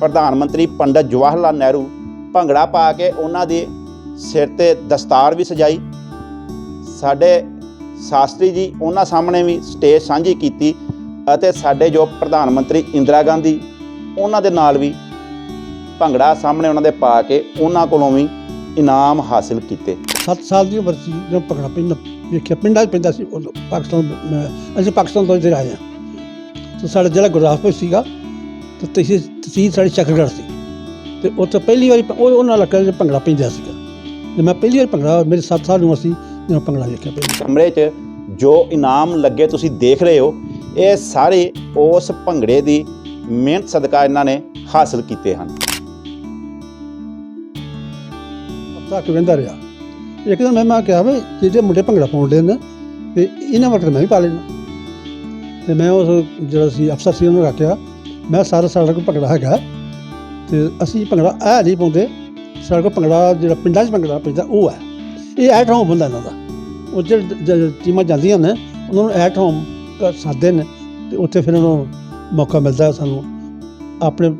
ਪ੍ਰਧਾਨ ਮੰਤਰੀ ਪੰਡਤ ਜਵਾਹਰ ਲਾਲ ਨਹਿਰੂ ਭੰਗੜਾ ਪਾ ਕੇ ਉਹਨਾਂ ਦੇ ਸਿਰ ਤੇ ਦਸਤਾਰ ਵੀ ਸਜਾਈ। ਸਾਡੇ ਸ਼ਾਸਤਰੀ ਜੀ ਉਹਨਾਂ ਸਾਹਮਣੇ ਵੀ ਸਟੇਜ ਸਾਂਝੀ ਕੀਤੀ ਅਤੇ ਸਾਡੇ ਜੋ ਪ੍ਰਧਾਨ ਮੰਤਰੀ ਇੰਦਰਾ ਗਾਂਧੀ, ਉਹਨਾਂ ਦੇ ਨਾਲ ਵੀ ਭੰਗੜਾ ਸਾਹਮਣੇ ਉਹਨਾਂ ਦੇ ਪਾ ਕੇ ਉਹਨਾਂ ਕੋਲੋਂ ਵੀ ਇਨਾਮ ਹਾਸਿਲ ਕੀਤੇ। 7 ਸਾਲ ਦੀ ਉਮਰ ਸੀ, ਜਦੋਂ ਭੰਗੜਾ ਪੈਂਦਾ ਵੇਖਿਆ। ਪਿੰਡਾਂ 'ਚ ਪੈਂਦਾ ਸੀ ਪਾਕਿਸਤਾਨ ਅਸੀਂ ਪਾਕਿਸਤਾਨ ਤੋਂ ਇੱਧਰ ਆਏ ਹਾਂ। ਤੇ ਸਾਡਾ ਜਿਹੜਾ ਗੁਰਦਾਸਪੁਰ ਸੀਗਾ ਤੇ ਤਹਿਸੀਲ ਤਹਿਸੀਲ ਸਾਡੀ ਚੱਕਰਗੜ੍ਹ ਸੀ। ਤੇ ਉੱਥੇ ਪਹਿਲੀ ਵਾਰੀ ਉਹ ਉਹਨਾਂ ਇਲਾਕੇ 'ਚ ਭੰਗੜਾ ਪੈਂਦਾ ਸੀਗਾ। ਤੇ ਮੈਂ ਪਹਿਲੀ ਵਾਰ ਭੰਗੜਾ ਮੇਰੇ 7 ਸਾਲ ਦੀ ਉਮਰ ਸੀ ਜਦੋਂ ਭੰਗੜਾ ਵੇਖਿਆ ਪੈਂਦਾ ਕਮਰੇ 'ਚ ਜੋ ਇਨਾਮ ਲੱਗੇ ਤੁਸੀਂ ਦੇਖ ਰਹੇ ਹੋ ਇਹ ਸਾਰੇ ਉਸ ਭੰਗੜੇ ਦੀ ਮਿਹਨਤ ਸਦਕਾ ਇਹਨਾਂ ਨੇ ਹਾਸਿਲ ਕੀਤੇ ਹਨ। ਹਫਤਾ ਕਿ ਵੰਦਾ ਰਿਹਾ। ਇੱਕ ਦਿਨ ਮੈਂ ਮੈਂ ਕਿਹਾ ਵੀ ਜਿਹੜੇ ਮੁੰਡੇ ਭੰਗੜਾ ਪਾਉਂਦੇ ਨੇ ਤੇ ਇਹਨਾਂ ਵਕਤ ਮੈਂ ਵੀ ਪਾ ਲੈਣਾ। ਤੇ ਮੈਂ ਉਸ ਜਿਹੜਾ ਸੀ ਅਫਸਰ ਸੀ ਉਹਨੂੰ ਰੱਖਿਆ। ਮੈਂ ਸਾਰਾ ਸਾਡਾ ਕੋਲ ਭੰਗੜਾ ਹੈਗਾ ਤੇ ਅਸੀਂ ਭੰਗੜਾ ਇਹ ਨਹੀਂ ਪਾਉਂਦੇ। ਸਾਡੇ ਕੋਲ ਭੰਗੜਾ ਜਿਹੜਾ ਪਿੰਡਾਂ 'ਚ ਭੰਗੜਾ ਪੈਂਦਾ ਉਹ ਹੈ। ਇਹ ਐਟ ਹੋਮ ਹੁੰਦਾ ਇਹਨਾਂ ਦਾ। ਉਹ ਜਿਹੜੇ ਟੀਮਾਂ ਜਾਂਦੀਆਂ ਨੇ, ਉਹਨਾਂ ਨੂੰ ਐਟ ਹੋਮ ਸਾਦੇ ਨੇ ਤੇ ਉੱਥੇ ਫਿਰ ਉਹਨਾਂ ਨੂੰ ਮੌਕਾ ਮਿਲਦਾ ਸਾਨੂੰ ਆਪਣੇ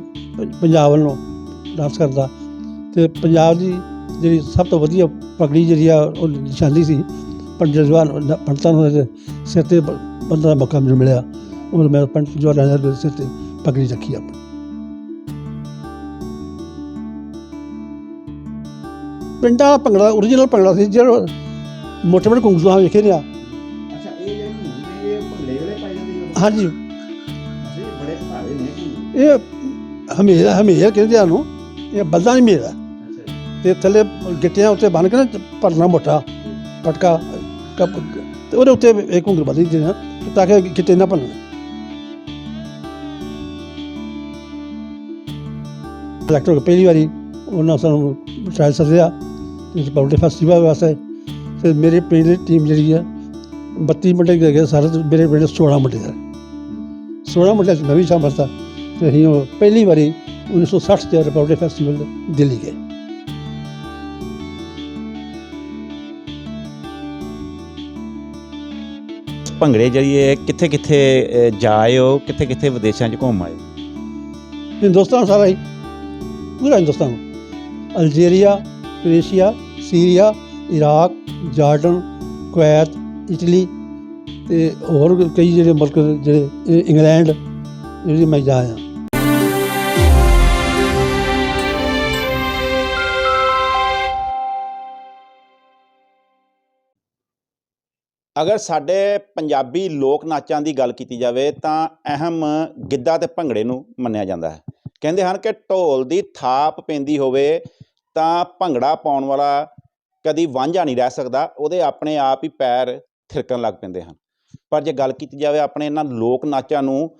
ਪੰਜਾਬ ਵੱਲੋਂ ਡਾਂਸ ਕਰਦਾ ਤੇ ਪੰਜਾਬ ਦੀ ਜਿਹੜੀ ਸਭ ਤੋਂ ਵਧੀਆ ਪਗੜੀ ਜਿਹੜੀ ਆ, ਉਹ ਨਿਸ਼ਾਨੀ ਸੀ, ਪੰਡਤ ਜਵਾਨ ਪੰਡਤਾਂ ਨੂੰ ਸਿਰ ਤੇ ਬੰਦਾ ਦਾ ਮੌਕਾ ਮੈਨੂੰ ਮਿਲਿਆ। ਉਹ ਮੈਂ ਪੰਡਤ ਜਵਾਨ ਨਹਿਰੂ ਦੇ ਸਿਰ ਤੇ ਪਗੜੀ ਰੱਖੀ ਆਪਣੀ ਪਿੰਡਾਂ ਦਾ ਭੰਗੜਾ ਓਰੀਜਨਲ ਭੰਗੜਾ ਸੀ ਜਿਹੜਾ ਮੋਟੇ ਮੋਟੇ ਕੁੰਗਸੂਆਂ ਵੇਖੇ ਨੇ ਆ ਅੱਛਾ ਇਹ ਜਿਹੜੇ ਹੁੰਦੇ ਇਹ ਭੰਗੜੇ ਵੇਲੇ ਪਾਈ ਜਾਂਦੇ ਹਾਂਜੀ। ਬੜੇ ਭਾਰੇ ਨੇ ਇਹ ਹਮੇਰ ਹਮੇਰ ਕਹਿੰਦੇ ਆ ਨੂੰ ਇਹ ਬਲਦਾਂ ਦੀ ਮੇਰ ਆ। ਅੱਛਾ। ਤੇ ਥੱਲੇ ਗਿੱਟਿਆਂ ਉੱਤੇ ਬੰਨ ਕੇ ਨਾ ਭਰਨਾ ਮੋਟਾ ਪਟਕਾ ਕੱਪ ਤੇ ਉਹਦੇ ਉੱਤੇ ਇੱਕ ਉਂਗਲ ਬੰਨ੍ਹੀ ਦੇਣਾ ਤਾਂ ਕਿ ਗਿੱਟੇ ਨਾ ਭੰਨਣ। ਡਾਕਟਰ ਕੋਲ ਪਹਿਲੀ ਵਾਰੀ ਉਹਨਾਂ ਸਾਨੂੰ ਟ੍ਰਾਇਲ ਸੱਦਿਆ ਤੇ ਪਾਊਂਡੇ ਫੈਸਟੀਵਲ ਵਾਸਤੇ ਤੇ ਮੇਰੇ ਪਿੰਡ ਦੀ ਟੀਮ ਜਿਹੜੀ ਆ 32 ਮੁੰਡੇ ਗਏ ਸਾਰੇ ਮੇਰੇ ਪਿੰਡ 16 ਮੁੰਡੇ ਆ। 16 ਮੁੰਡੇ 'ਚ ਮੈਂ ਵੀ ਸ਼ਾਮਲ ਸੀ ਤੇ ਅਸੀਂ ਉਹ ਪਹਿਲੀ ਵਾਰੀ 1960 ਚ ਰਿਪਬਲਿਕ ਫੈਸਟੀਵਲ ਦਿੱਲੀ ਗਏ। ਭੰਗੜੇ ਜਰੀਏ ਕਿੱਥੇ ਕਿੱਥੇ ਹੋ? ਕਿੱਥੇ ਕਿੱਥੇ ਵਿਦੇਸ਼ਾਂ 'ਚ ਘੁੰਮ ਆਏ ਹਿੰਦੁਸਤਾਨ ਸਾਰਾ ਹੀ। ਪੂਰਾ Hindustan. Algeria, Croatia, Syria, Iraq, Jordan, Kuwait, Italy ਤੇ ਹੋਰ ਕਈ ਜਿਹੜੇ ਮੁਲਕ ਜਿਹੜੇ ਇੰਗਲੈਂਡ ਜਿਹੜੀ ਮੈਂ ਜਾ ਆਇਆ। ਅਗਰ ਸਾਡੇ ਪੰਜਾਬੀ ਲੋਕ ਨਾਚਾਂ ਦੀ ਗੱਲ ਕੀਤੀ ਜਾਵੇ ਤਾਂ ਅਹਿਮ ਗਿੱਧਾ ਤੇ ਭੰਗੜੇ ਨੂੰ ਮੰਨਿਆ ਜਾਂਦਾ ਹੈ। ਕਹਿੰਦੇ ਹਨ ਕਿ ਢੋਲ ਦੀ ਥਾਪ ਪੈਂਦੀ ਹੋਵੇ ਤਾਂ ਭੰਗੜਾ ਪਾਉਣ ਵਾਲਾ ਕਦੀ ਵਾਂਝਾ ਨਹੀਂ ਰਹਿ ਸਕਦਾ, ਉਹਦੇ ਆਪਣੇ ਆਪ ਹੀ ਪੈਰ ਥਿਰਕਣ ਲੱਗ ਪੈਂਦੇ ਹਨ। ਪਰ ਜੇ ਗੱਲ ਕੀਤੀ ਜਾਵੇ ਆਪਣੇ ਇਹਨਾਂ ਲੋਕ ਨਾਚਾਂ ਨੂੰ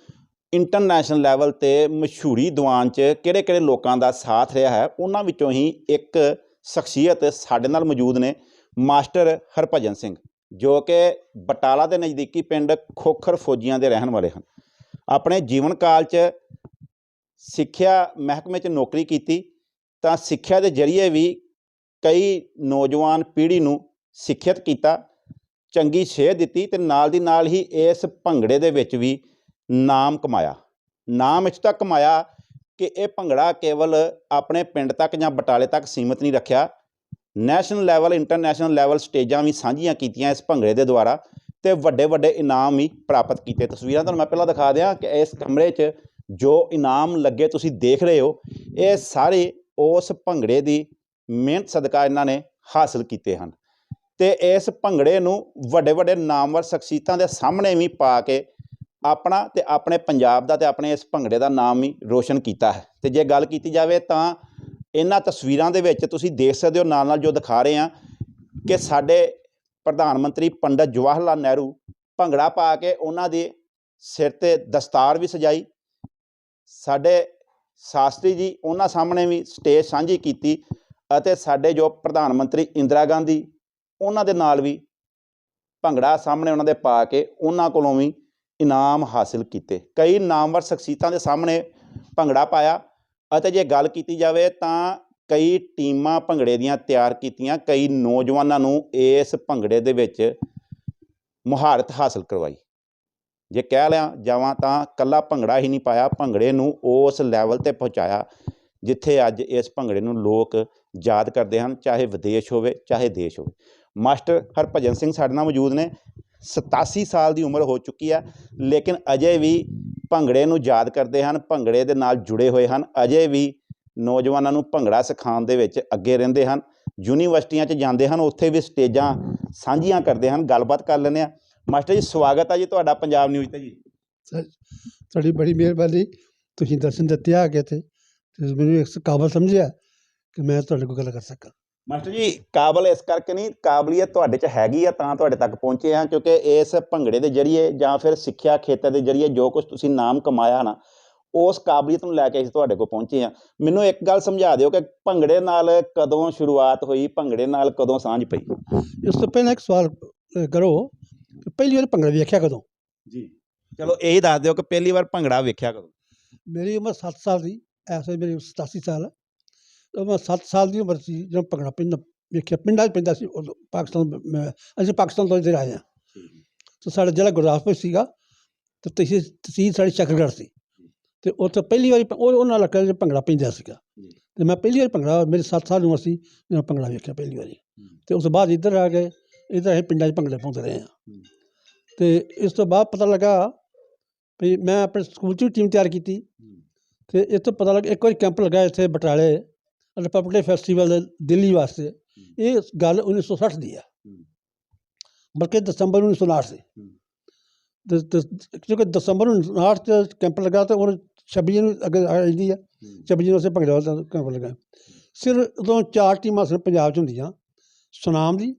ਇੰਟਰਨੈਸ਼ਨਲ ਲੈਵਲ ਤੇ ਮਸ਼ਹੂਰੀ ਦੀਵਾਨ 'ਚ ਕਿਹੜੇ-ਕਿਹੜੇ ਲੋਕਾਂ ਦਾ ਸਾਥ ਰਿਹਾ ਹੈ, ਉਹਨਾਂ ਵਿੱਚੋਂ ਹੀ ਇੱਕ ਸ਼ਖਸੀਅਤ ਸਾਡੇ ਨਾਲ ਮੌਜੂਦ ਨੇ, ਮਾਸਟਰ ਹਰਭਜਨ ਸਿੰਘ, ਜੋ ਕਿ ਬਟਾਲਾ ਦੇ ਨਜ਼ਦੀਕੀ ਪਿੰਡ ਖੋਖਰ ਫੌਜੀਆਂ ਦੇ ਰਹਿਣ ਵਾਲੇ ਹਨ। ਆਪਣੇ ਜੀਵਨ ਕਾਲ 'ਚ ਸਿੱਖਿਆ ਮਹਿਕਮੇ 'ਚ ਨੌਕਰੀ ਕੀਤੀ, ਤਾਂ ਸਿੱਖਿਆ ਦੇ ਜ਼ਰੀਏ ਵੀ ਕਈ ਨੌਜਵਾਨ ਪੀੜ੍ਹੀ ਨੂੰ ਸਿੱਖਿਅਤ ਕੀਤਾ, ਚੰਗੀ ਸੇਧ ਦਿੱਤੀ ਤੇ ਨਾਲ ਦੀ ਨਾਲ ਹੀ ਇਸ ਭੰਗੜੇ ਦੇ ਵਿੱਚ ਵੀ ਨਾਮ ਕਮਾਇਆ। ਨਾਮ ਇਸ ਤੱਕ ਕਮਾਇਆ ਕਿ ਇਹ ਭੰਗੜਾ ਕੇਵਲ ਆਪਣੇ ਪਿੰਡ ਤੱਕ ਜਾਂ ਬਟਾਲੇ ਤੱਕ ਸੀਮਤ ਨਹੀਂ ਰੱਖਿਆ, ਨੈਸ਼ਨਲ ਲੈਵਲ, ਇੰਟਰਨੈਸ਼ਨਲ ਲੈਵਲ ਸਟੇਜਾਂ ਵੀ ਸਾਂਝੀਆਂ ਕੀਤੀਆਂ ਇਸ ਭੰਗੜੇ ਦੇ ਦੁਆਰਾ ਤੇ ਵੱਡੇ ਵੱਡੇ ਇਨਾਮ ਵੀ ਪ੍ਰਾਪਤ ਕੀਤੇ। ਤਸਵੀਰਾਂ ਤੁਹਾਨੂੰ ਮੈਂ ਪਹਿਲਾਂ ਦਿਖਾ ਦਿਆਂ ਕਿ ਇਸ ਕਮਰੇ 'ਚ ਜੋ ਇਨਾਮ ਲੱਗੇ ਤੁਸੀਂ ਦੇਖ ਰਹੇ ਹੋ, ਇਹ ਸਾਰੇ ਉਸ ਭੰਗੜੇ ਦੀ ਮਿਹਨਤ ਸਦਕਾ ਇਹਨਾਂ ਨੇ ਹਾਸਲ ਕੀਤੇ ਹਨ। ਤੇ ਇਸ ਭੰਗੜੇ ਨੂੰ ਵੱਡੇ ਵੱਡੇ ਨਾਮਵਰ ਸ਼ਖਸੀਅਤਾਂ ਦੇ ਸਾਹਮਣੇ ਵੀ ਪਾ ਕੇ ਆਪਣਾ ਤੇ ਆਪਣੇ ਪੰਜਾਬ ਦਾ ਤੇ ਆਪਣੇ ਇਸ ਭੰਗੜੇ ਦਾ ਨਾਮ ਵੀ ਰੋਸ਼ਨ ਕੀਤਾ ਹੈ। ਤੇ ਜੇ ਗੱਲ ਕੀਤੀ ਜਾਵੇ ਤਾਂ ਇਹਨਾਂ ਤਸਵੀਰਾਂ ਦੇ ਵਿੱਚ ਤੁਸੀਂ ਦੇਖ ਸਕਦੇ ਹੋ ਨਾਲ ਨਾਲ ਜੋ ਦਿਖਾ ਰਹੇ ਆ ਕਿ ਸਾਡੇ ਪ੍ਰਧਾਨ ਮੰਤਰੀ ਪੰਡਤ ਜਵਾਹਰ ਲਾਲ ਨਹਿਰੂ ਭੰਗੜਾ ਪਾ ਕੇ ਉਹਨਾਂ ਦੇ ਸਿਰ ਤੇ ਦਸਤਾਰ ਵੀ ਸਜਾਈ ਸਾਡੇ ਸ਼ਾਸਤਰੀ ਜੀ ਉਹਨਾਂ ਸਾਹਮਣੇ ਵੀ ਸਟੇਜ ਸਾਂਝੀ ਕੀਤੀ ਅਤੇ ਸਾਡੇ ਜੋ ਪ੍ਰਧਾਨ ਮੰਤਰੀ ਇੰਦਰਾ ਗਾਂਧੀ, ਉਹਨਾਂ ਦੇ ਨਾਲ ਵੀ ਭੰਗੜਾ ਸਾਹਮਣੇ ਉਹਨਾਂ ਦੇ ਪਾ ਕੇ ਉਹਨਾਂ ਕੋਲੋਂ ਵੀ ਇਨਾਮ ਹਾਸਿਲ ਕੀਤੇ। ਕਈ ਨਾਮਵਰ ਸ਼ਖਸੀਅਤਾਂ ਦੇ ਸਾਹਮਣੇ ਭੰਗੜਾ ਪਾਇਆ ਅਤੇ ਜੇ ਗੱਲ ਕੀਤੀ ਜਾਵੇ ਤਾਂ ਕਈ ਟੀਮਾਂ ਭੰਗੜੇ ਦੀਆਂ ਤਿਆਰ ਕੀਤੀਆਂ, ਕਈ ਨੌਜਵਾਨਾਂ ਨੂੰ ਇਸ ਭੰਗੜੇ ਦੇ ਵਿੱਚ ਮੁਹਾਰਤ ਹਾਸਲ ਕਰਵਾਈ। ਜੇ ਕਹਿ ਲਿਆ ਜਾਵਾਂ ਤਾਂ ਕੱਲਾ ਭੰਗੜਾ ਹੀ ਨਹੀਂ ਪਾਇਆ, ਭੰਗੜੇ ਨੂੰ ਉਸ ਲੈਵਲ ਤੇ ਪਹੁੰਚਾਇਆ ਜਿੱਥੇ ਅੱਜ ਇਸ ਭੰਗੜੇ ਨੂੰ ਲੋਕ ਯਾਦ ਕਰਦੇ ਹਨ, ਚਾਹੇ ਵਿਦੇਸ਼ ਹੋਵੇ, ਚਾਹੇ ਦੇਸ਼ ਹੋਵੇ। ਮਾਸਟਰ ਹਰਭਜਨ ਸਿੰਘ ਸਾਡੇ ਨਾਲ ਮੌਜੂਦ ਨੇ 87 ਸਾਲ ਦੀ ਉਮਰ ਹੋ ਚੁੱਕੀ ਹੈ, ਲੇਕਿਨ ਅਜੇ ਵੀ ਭੰਗੜੇ ਨੂੰ ਯਾਦ ਕਰਦੇ ਹਨ, ਭੰਗੜੇ ਦੇ ਨਾਲ ਜੁੜੇ ਹੋਏ ਹਨ, ਅਜੇ ਵੀ ਨੌਜਵਾਨਾਂ ਨੂੰ ਭੰਗੜਾ ਸਿਖਾਉਣ ਦੇ ਵਿੱਚ ਅੱਗੇ ਰਹਿੰਦੇ ਹਨ, ਯੂਨੀਵਰਸਿਟੀਆਂ 'ਚ ਜਾਂਦੇ ਹਨ, ਉੱਥੇ ਵੀ ਸਟੇਜਾਂ ਸਾਂਝੀਆਂ ਕਰਦੇ ਹਨ, ਗੱਲਬਾਤ ਕਰ ਲੈਂਦੇ ਆ ਮਾਸਟਰ ਜੀ ਸਵਾਗਤ ਹੈ ਜੀ ਤੁਹਾਡਾ ਪੰਜਾਬ ਨਿਊਜ਼ ਤੇ ਜੀ। ਤੁਹਾਡੀ ਬੜੀ ਮਿਹਰਬਾਨੀ। ਤੁਸੀਂ ਦਰਸ਼ਨ ਦਿੱਤੇ ਆ ਕੇ ਤੇ ਮੈਨੂੰ ਇਸ ਕਾਬਲ ਸਮਝਿਆ ਕਿ ਮੈਂ ਤੁਹਾਡੇ ਕੋਲ ਗੱਲ ਕਰ ਸਕਾਂ। ਮਾਸਟਰ ਜੀ ਕਾਬਲ ਇਸ ਕਰਕੇ ਨਹੀਂ ਕਾਬਲੀਅਤ ਤੁਹਾਡੇ 'ਚ ਹੈਗੀ ਆ ਤਾਂ ਤੁਹਾਡੇ ਤੱਕ ਪਹੁੰਚੇ ਆ ਕਿਉਂਕਿ ਇਸ ਭੰਗੜੇ ਦੇ ਜਰੀਏ ਜਾਂ ਫਿਰ ਸਿੱਖਿਆ ਖੇਤਰ ਦੇ ਜਰੀਏ ਜੋ ਕੁਝ ਤੁਸੀਂ ਨਾਮ ਕਮਾਇਆ ਨਾ ਉਸ ਕਾਬਲੀਅਤ ਨੂੰ ਲੈ ਕੇ ਅਸੀਂ ਤੁਹਾਡੇ ਕੋਲ ਪਹੁੰਚੇ ਆ। ਮੈਨੂੰ ਇੱਕ ਗੱਲ ਸਮਝਾ ਦਿਓ ਕਿ ਭੰਗੜੇ ਨਾਲ ਕਦੋਂ ਸ਼ੁਰੂਆਤ ਹੋਈ ਭੰਗੜੇ ਨਾਲ ਕਦੋਂ ਸਾਂਝ ਪਈ? ਇਸ ਤੋਂ ਪਹਿਲਾਂ ਇੱਕ ਸਵਾਲ ਕਰੋ। ਪਹਿਲੀ ਵਾਰ ਭੰਗੜਾ ਵੇਖਿਆ ਕਦੋਂ? ਜੀ। ਚਲੋ ਇਹ ਦੱਸ ਦਿਓ ਕਿ ਪਹਿਲੀ ਵਾਰ ਭੰਗੜਾ ਵੇਖਿਆ ਕਦੋਂ? ਮੇਰੀ ਉਮਰ 7 ਸਾਲ ਦੀ ਵੇਲੇ ਮੇਰੀ 87 ਸਾਲ ਹੈ। ਮੈਂ 7 ਸਾਲ ਦੀ ਉਮਰ ਸੀ ਜਦੋਂ ਭੰਗੜਾ ਪੈਂਦਾ ਵੇਖਿਆ ਪਿੰਡਾਂ 'ਚ ਪੈਂਦਾ ਸੀ ਉਦੋਂ ਪਾਕਿਸਤਾਨ ਅਸੀਂ ਪਾਕਿਸਤਾਨ ਤੋਂ ਇੱਧਰ ਆਏ ਹਾਂ। ਤੇ ਸਾਡਾ ਜ਼ਿਲ੍ਹਾ ਗੁਰਦਾਸਪੁਰ ਸੀਗਾ ਤੇ ਤਹਿਸੀਲ ਤਹਿਸੀਲ ਸਾਡੀ ਸ਼ਕਰਗੜ੍ਹ ਸੀ। ਤੇ ਉੱਥੇ ਪਹਿਲੀ ਵਾਰੀ ਉਹ ਉਹਨਾਂ ਇਲਾਕੇ 'ਚ ਭੰਗੜਾ ਪੈਂਦਾ ਸੀਗਾ। ਤੇ ਮੈਂ ਪਹਿਲੀ ਵਾਰੀ ਭੰਗੜਾ ਮੇਰੀ 7 ਸਾਲ ਦੀ ਉਮਰ ਸੀ ਜਦੋਂ ਭੰਗੜਾ ਵੇਖਿਆ ਪਹਿਲੀ ਵਾਰੀ। ਤੇ ਉਸ ਤੋਂ ਬਾਅਦ ਇੱਧਰ ਆ ਗਏ ਇੱਧਰ ਅਸੀਂ ਪਿੰਡਾਂ 'ਚ ਭੰਗੜੇ ਪਾਉਂਦੇ ਰਹੇ ਹਾਂ। ਤੇ ਇਸ ਤੋਂ ਬਾਅਦ ਪਤਾ ਲੱਗਾ ਵੀ ਮੈਂ ਆਪਣੇ ਸਕੂਲ 'ਚ ਵੀ ਟੀਮ ਤਿਆਰ ਕੀਤੀ ਤੇ ਇਸ ਤੋਂ ਪਤਾ ਲੱਗਾ ਇੱਕ ਵਾਰੀ ਕੈਂਪ ਲੱਗਾ ਇੱਥੇ ਬਟਾਲੇ ਰਿਪਬਲਿਕ ਫੈਸਟੀਵਲ ਦਿੱਲੀ ਵਾਸਤੇ ਇਹ ਗੱਲ 1960 ਦੀ ਹੈ ਬਲਕਿ ਦਸੰਬਰ 1959 ਸੀ ਤੇ- ਤੇ ਕਿਉਂਕਿ ਦਸੰਬਰ 1959 ਚ ਕੈਂਪ ਲੱਗਾ ਤੇ ਉਹ 26 ਨੂੰ ਅੱਗੇ ਆ ਜਾਂਦੀ ਹੈ 26 ਨੂੰ ਅਸੀਂ ਭੰਗੜਾ ਦਾ ਕੈਂਪ ਲੱਗਾ ਸਿਰ ਉਦੋਂ ਚਾਰ ਟੀਮਾਂ ਸਨ ਪੰਜਾਬ 'ਚ ਹੁੰਦੀਆਂ ਸੁਨਾਮ ਦੀ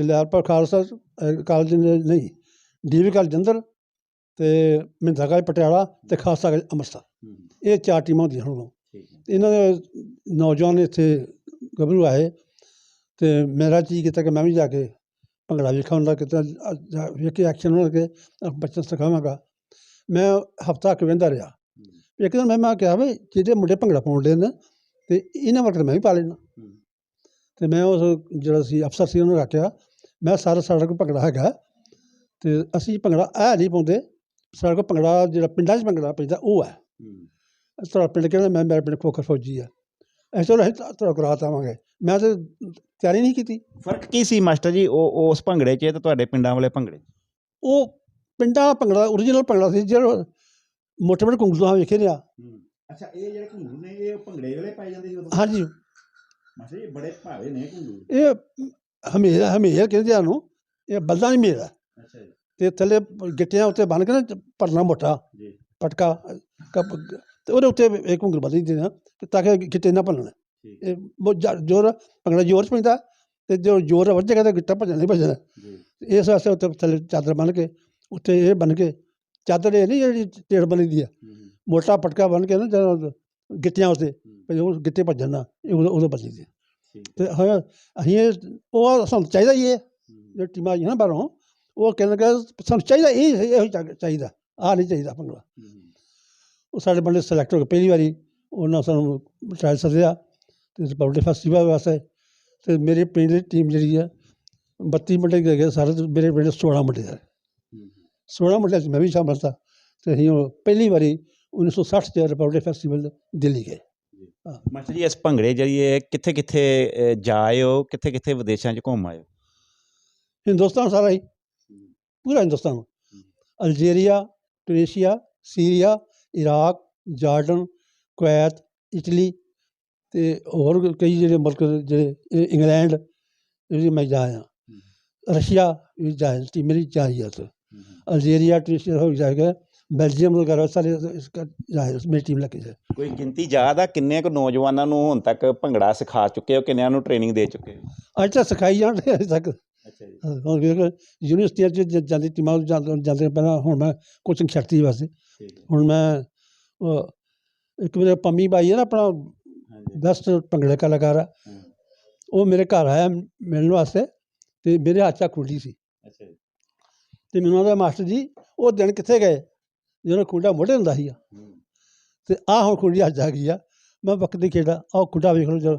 ਤੇ ਲਿਆਰਪੁਰ ਖਾਲਸਾ ਕਾਲਜ ਨਹੀਂ ਡੀਵੀ ਕਾਲਜ ਜੰਦਰ ਤੇ ਮਹਿੰਦਰਾ ਕਾਲਜ ਪਟਿਆਲਾ ਤੇ ਖਾਲਸਾ ਕਾਲਜ ਅੰਮ੍ਰਿਤਸਰ। ਇਹ ਚਾਰ ਟੀਮਾਂ ਹੁੰਦੀਆਂ ਹੁਣ ਇਹਨਾਂ ਦੇ ਨੌਜਵਾਨ ਇੱਥੇ ਗੱਭਰੂ ਆਏ ਤੇ ਮੇਰਾ ਜੀ ਕੀਤਾ ਕਿ ਮੈਂ ਵੀ ਜਾ ਕੇ ਭੰਗੜਾ ਵੇਖਾਂ ਉਹਨਾਂ ਦਾ ਕਿਤੇ ਵੇਖ ਕੇ ਐਕਸ਼ਨ ਬੱਚਿਆਂ ਨੂੰ ਸਿਖਾਵਾਂਗਾ। ਮੈਂ ਹਫਤਾ ਕੁ ਵਹਿੰਦਾ ਰਿਹਾ। ਇੱਕ ਦਿਨ ਮੈਂ ਮੈਂ ਕਿਹਾ ਵੀ ਜਿਹੜੇ ਮੁੰਡੇ ਭੰਗੜਾ ਪਾਉਣ ਦੇ ਨੇ ਤੇ ਇਹਨਾਂ ਵਕਤ ਮੈਂ ਵੀ ਪਾ ਲੈਣਾ ਤੇ ਮੈਂ ਉਸ ਜਿਹੜਾ ਸੀ ਅਫਸਰ ਸੀ ਉਹਨੂੰ ਰੱਖਿਆ ਮੈਂ ਸਾਰਾ ਸਾਡਾ ਕੋਲ ਭੰਗੜਾ ਹੈਗਾ ਤੇ ਅਸੀਂ ਭੰਗੜਾ ਇਹ ਨਹੀਂ ਪਾਉਂਦੇ ਸਾਡੇ ਕੋਲ ਭੰਗੜਾ ਜਿਹੜਾ ਪਿੰਡਾਂ 'ਚ ਭੰਗੜਾ ਪੈਂਦਾ ਉਹ ਹੈ। ਤੁਹਾਡਾ ਪਿੰਡ ਕਹਿੰਦਾ ਮੈਂ ਮੇਰਾ ਪਿੰਡ ਖੋਖਰ ਫੌਜੀ ਆ। ਐਸਾ ਅਸੀਂ ਤੁਹਾਡਾ ਕਰਾ ਆਵਾਂਗੇ ਮੈਂ ਤਾਂ ਤਿਆਰੀ ਨਹੀਂ ਕੀਤੀ। ਫ਼ਰਕ ਕੀ ਸੀ ਮਾਸਟਰ ਜੀ ਉਹ ਉਸ ਭੰਗੜੇ 'ਚ ਤੇ ਤੁਹਾਡੇ ਪਿੰਡਾਂ ਵਾਲੇ ਭੰਗੜੇ? ਉਹ ਪਿੰਡਾਂ ਦਾ ਭੰਗੜਾ ਓਰੀਜਨਲ ਭੰਗੜਾ ਸੀ ਜਿਹੜਾ ਮੋਟੇ ਮੋਟੇ ਕੁੰਗਲੂਆਂ ਵੇਖੇ ਨੇ ਆ। ਅੱਛਾ ਇਹ ਜਿਹੜੇ ਘੁੰਗਰੂ ਨੇ ਇਹ ਭੰਗੜੇ ਵੇਲੇ ਪਾਏ ਜਾਂਦੇ ਸੀ ਉਦੋਂ? ਹਾਂਜੀ। ਮਾਸਟਰ ਜੀ ਬੜੇ ਭਾਰੇ ਨੇ ਘੁੰਗਰੂ। ਇਹ ਹਮੇਰ ਹਮੇਰ ਕਹਿੰਦੇ ਆ ਨੂੰ ਇਹ ਬਲਦਾਂ ਦੀ ਮੇਰ ਅੱਛਾ ਜੀ। ਤੇ ਥੱਲੇ ਗਿੱਟਿਆਂ ਉੱਤੇ ਬੰਨ ਕੇ ਨਾ ਪਰਨਾ ਮੋਟਾ ਜੀ। ਪਟਕਾ ਕੱਪ ਤੇ ਉਹਦੇ ਉੱਤੇ ਇੱਕ ਘੁੰਗਰ ਬੰਨ੍ਹੀ ਦੇਣਾ ਤੇ ਤਾਂ ਕਿ ਗਿੱਟੇ ਨਾ ਭੰਨਣ। ਇਹ ਬਹੁਤ ਜ਼ੋਰ ਭੰਗੜਾ ਜ਼ੋਰ 'ਚ ਪੈਂਦਾ ਤੇ ਜੋ ਜ਼ੋਰ ਵੱਜੇਗਾ ਤਾਂ ਗਿੱਟਾ ਭੱਜਣਾ ਨਹੀਂ ਭੱਜਣਾ। ਜੀ। ਇਸ ਵਾਸਤੇ ਉੱਤੇ ਥੱਲੇ ਚਾਦਰ ਬੰਨ ਕੇ ਉੱਤੇ ਇਹ ਬੰਨ ਕੇ ਚਾਦਰ ਇਹ ਨਹੀਂ ਜਿਹੜੀ ਟੇੜ ਬਣੀ ਦੀ ਆ ਮੋਟਾ ਪਟਕਾ ਬੰਨ ਕੇ ਨਾ ਜਦੋਂ ਗਿੱਟਿਆਂ ਉੱਤੇ ਉਹ ਗਿੱਟੇ ਭੱਜਣ ਨਾ ਇਹ ਉਦੋਂ ਉਦੋਂ ਬਚੀ ਦੀ। ਤੇ ਹਾਂ ਅਸੀਂ ਇਹ ਉਹ ਸਾਨੂੰ ਚਾਹੀਦਾ ਹੀ ਇਹ ਜੋ ਟੀਮਾਂ ਆਈਆਂ ਨਾ ਬਾਹਰੋਂ ਉਹ ਕਹਿੰਦੇ ਕਿ ਸਾਨੂੰ ਚਾਹੀਦਾ ਇਹ ਇਹੋ ਚਾ- ਚਾਹੀਦਾ ਆ ਨਹੀਂ ਚਾਹੀਦਾ ਭੰਗੜਾ ਉਹ ਸਾਡੇ ਬੰਦੇ ਸਿਲੈਕਟ ਹੋ ਗਏ ਪਹਿਲੀ ਵਾਰੀ ਉਹਨਾਂ ਸਾਨੂੰ ਟ੍ਰਾਇਲ ਸੱਦਿਆ ਤੇ ਰਿਪਬਲਿਕ ਫੈਸਟੀਵਲ ਵਾਸਤੇ ਤੇ ਮੇਰੇ ਪਿੰਡ ਦੀ ਟੀਮ ਜਿਹੜੀ ਆ 32 ਮੁੰਡੇ ਗਏ ਗਏ ਸਾਰੇ ਤੇ ਮੇਰੇ ਪਿੰਡ 16 ਮੁੰਡੇ ਆ। 16 ਮੁੰਡਿਆਂ 'ਚ ਮੈਂ ਵੀ ਸ਼ਾਮਲ ਸੀ ਤੇ ਅਸੀਂ ਉਹ ਪਹਿਲੀ ਵਾਰੀ 1960 ਚ ਰਿਪਬਲਿਕ ਫੈਸਟੀਵਲ ਦਿੱਲੀ ਗਏ। ਮਾਸਟਰ ਜੀ ਇਸ ਭੰਗੜੇ ਜਰੀਏ ਕਿੱਥੇ ਕਿੱਥੇ ਹੋ? ਕਿੱਥੇ ਕਿੱਥੇ ਵਿਦੇਸ਼ਾਂ 'ਚ ਘੁੰਮ ਹੋ? ਹਿੰਦੁਸਤਾਨ ਸਾਰਾ ਹੀ। ਪੂਰਾ Hindustan. Algeria Tunisia Syria Iraq Jordan Kuwait Italy ਤੇ ਹੋਰ ਕਈ ਜਿਹੜੇ ਮੁਲਕ ਜਿਹੜੇ ਇੰਗਲੈਂਡ ਵੀ ਮੈਂ ਜਾ ਆਇਆ। ਰਸ਼ੀਆ ਵੀ ਜਾ ਟੀ ਮੇਰੀ ਜਾ ਰਹੀ ਹੈ ਉੱਥੇ ਅਲਜੀਰੀਆ ਟੂਨੀਸ਼ੀਆ ਹੋ ਜਾਏਗਾ ਬੈਲਜੀਅਮ ਵਗੈਰਾ ਸਾਰੇ ਇਸ ਕਰ ਜਾਏ ਮੇਰੀ ਟੀਮ ਲੈ ਕੇ ਜਾਏ ਕੋਈ ਗਿਣਤੀ ਆ ਕਿੰਨੇ ਕੁ ਨੌਜਵਾਨਾਂ ਨੂੰ ਹੁਣ ਤੱਕ ਭੰਗੜਾ ਸਿਖਾ ਚੁੱਕੇ ਹੋ ਕਿੰਨਿਆਂ ਨੂੰ ਟ੍ਰੇਨਿੰਗ ਦੇ ਚੁੱਕੇ ਹੋ? ਅੱਜ ਤਾਂ ਸਿਖਾਈ ਜਾਂਦੇ ਅਜੇ ਤੱਕ। ਅੱਛਾ ਜੀ। ਹੁਣ ਵੇਖ ਯੂਨੀਵਰਸਿਟੀਆਂ 'ਚ ਜ- ਜਾਂਦੀ ਟੀਮਾਂ ਜਾਂਦੇ ਜਾਂਦੇ ਪਹਿਲਾਂ ਹੁਣ ਮੈਂ ਕੋਚਿੰਗ ਛੱਡਤੀ ਵਾਸਤੇ ਹੁਣ ਮੈਂ ਇੱਕ ਮੇਰੇ ਪੰਮੀ ਬਾਈ ਹੈ ਨਾ ਆਪਣਾ ਹਾਂਜੀ। ਬੈਸਟ ਭੰਗੜੇ ਕਲਾਕਾਰ ਆ। ਉਹ ਮੇਰੇ ਘਰ ਆਇਆ ਮਿਲਣ ਵਾਸਤੇ ਤੇ ਮੇਰੇ ਹੱਥ 'ਚ ਖੁੰਡੀ ਸੀ। ਅੱਛਾ ਜੀ। ਤੇ ਮੈਨੂੰ ਆਂਦਾ ਮਾਸਟਰ ਜੀ ਉਹ ਦਿਨ ਕਿੱਥੇ ਗਏ? ਜਦੋਂ ਖੁੰਡਾ ਮੋਢੇ ਹੁੰਦਾ ਸੀ ਤੇ ਆਹ ਹੁਣ ਹੱਥ 'ਚ ਆ ਗਈ ਆ। ਮੈਂ ਵਕਤ ਖੇਡਾ ਆਹ ਖੁੰਡਾ ਵੇਖ ਲਓ ਜਦੋਂ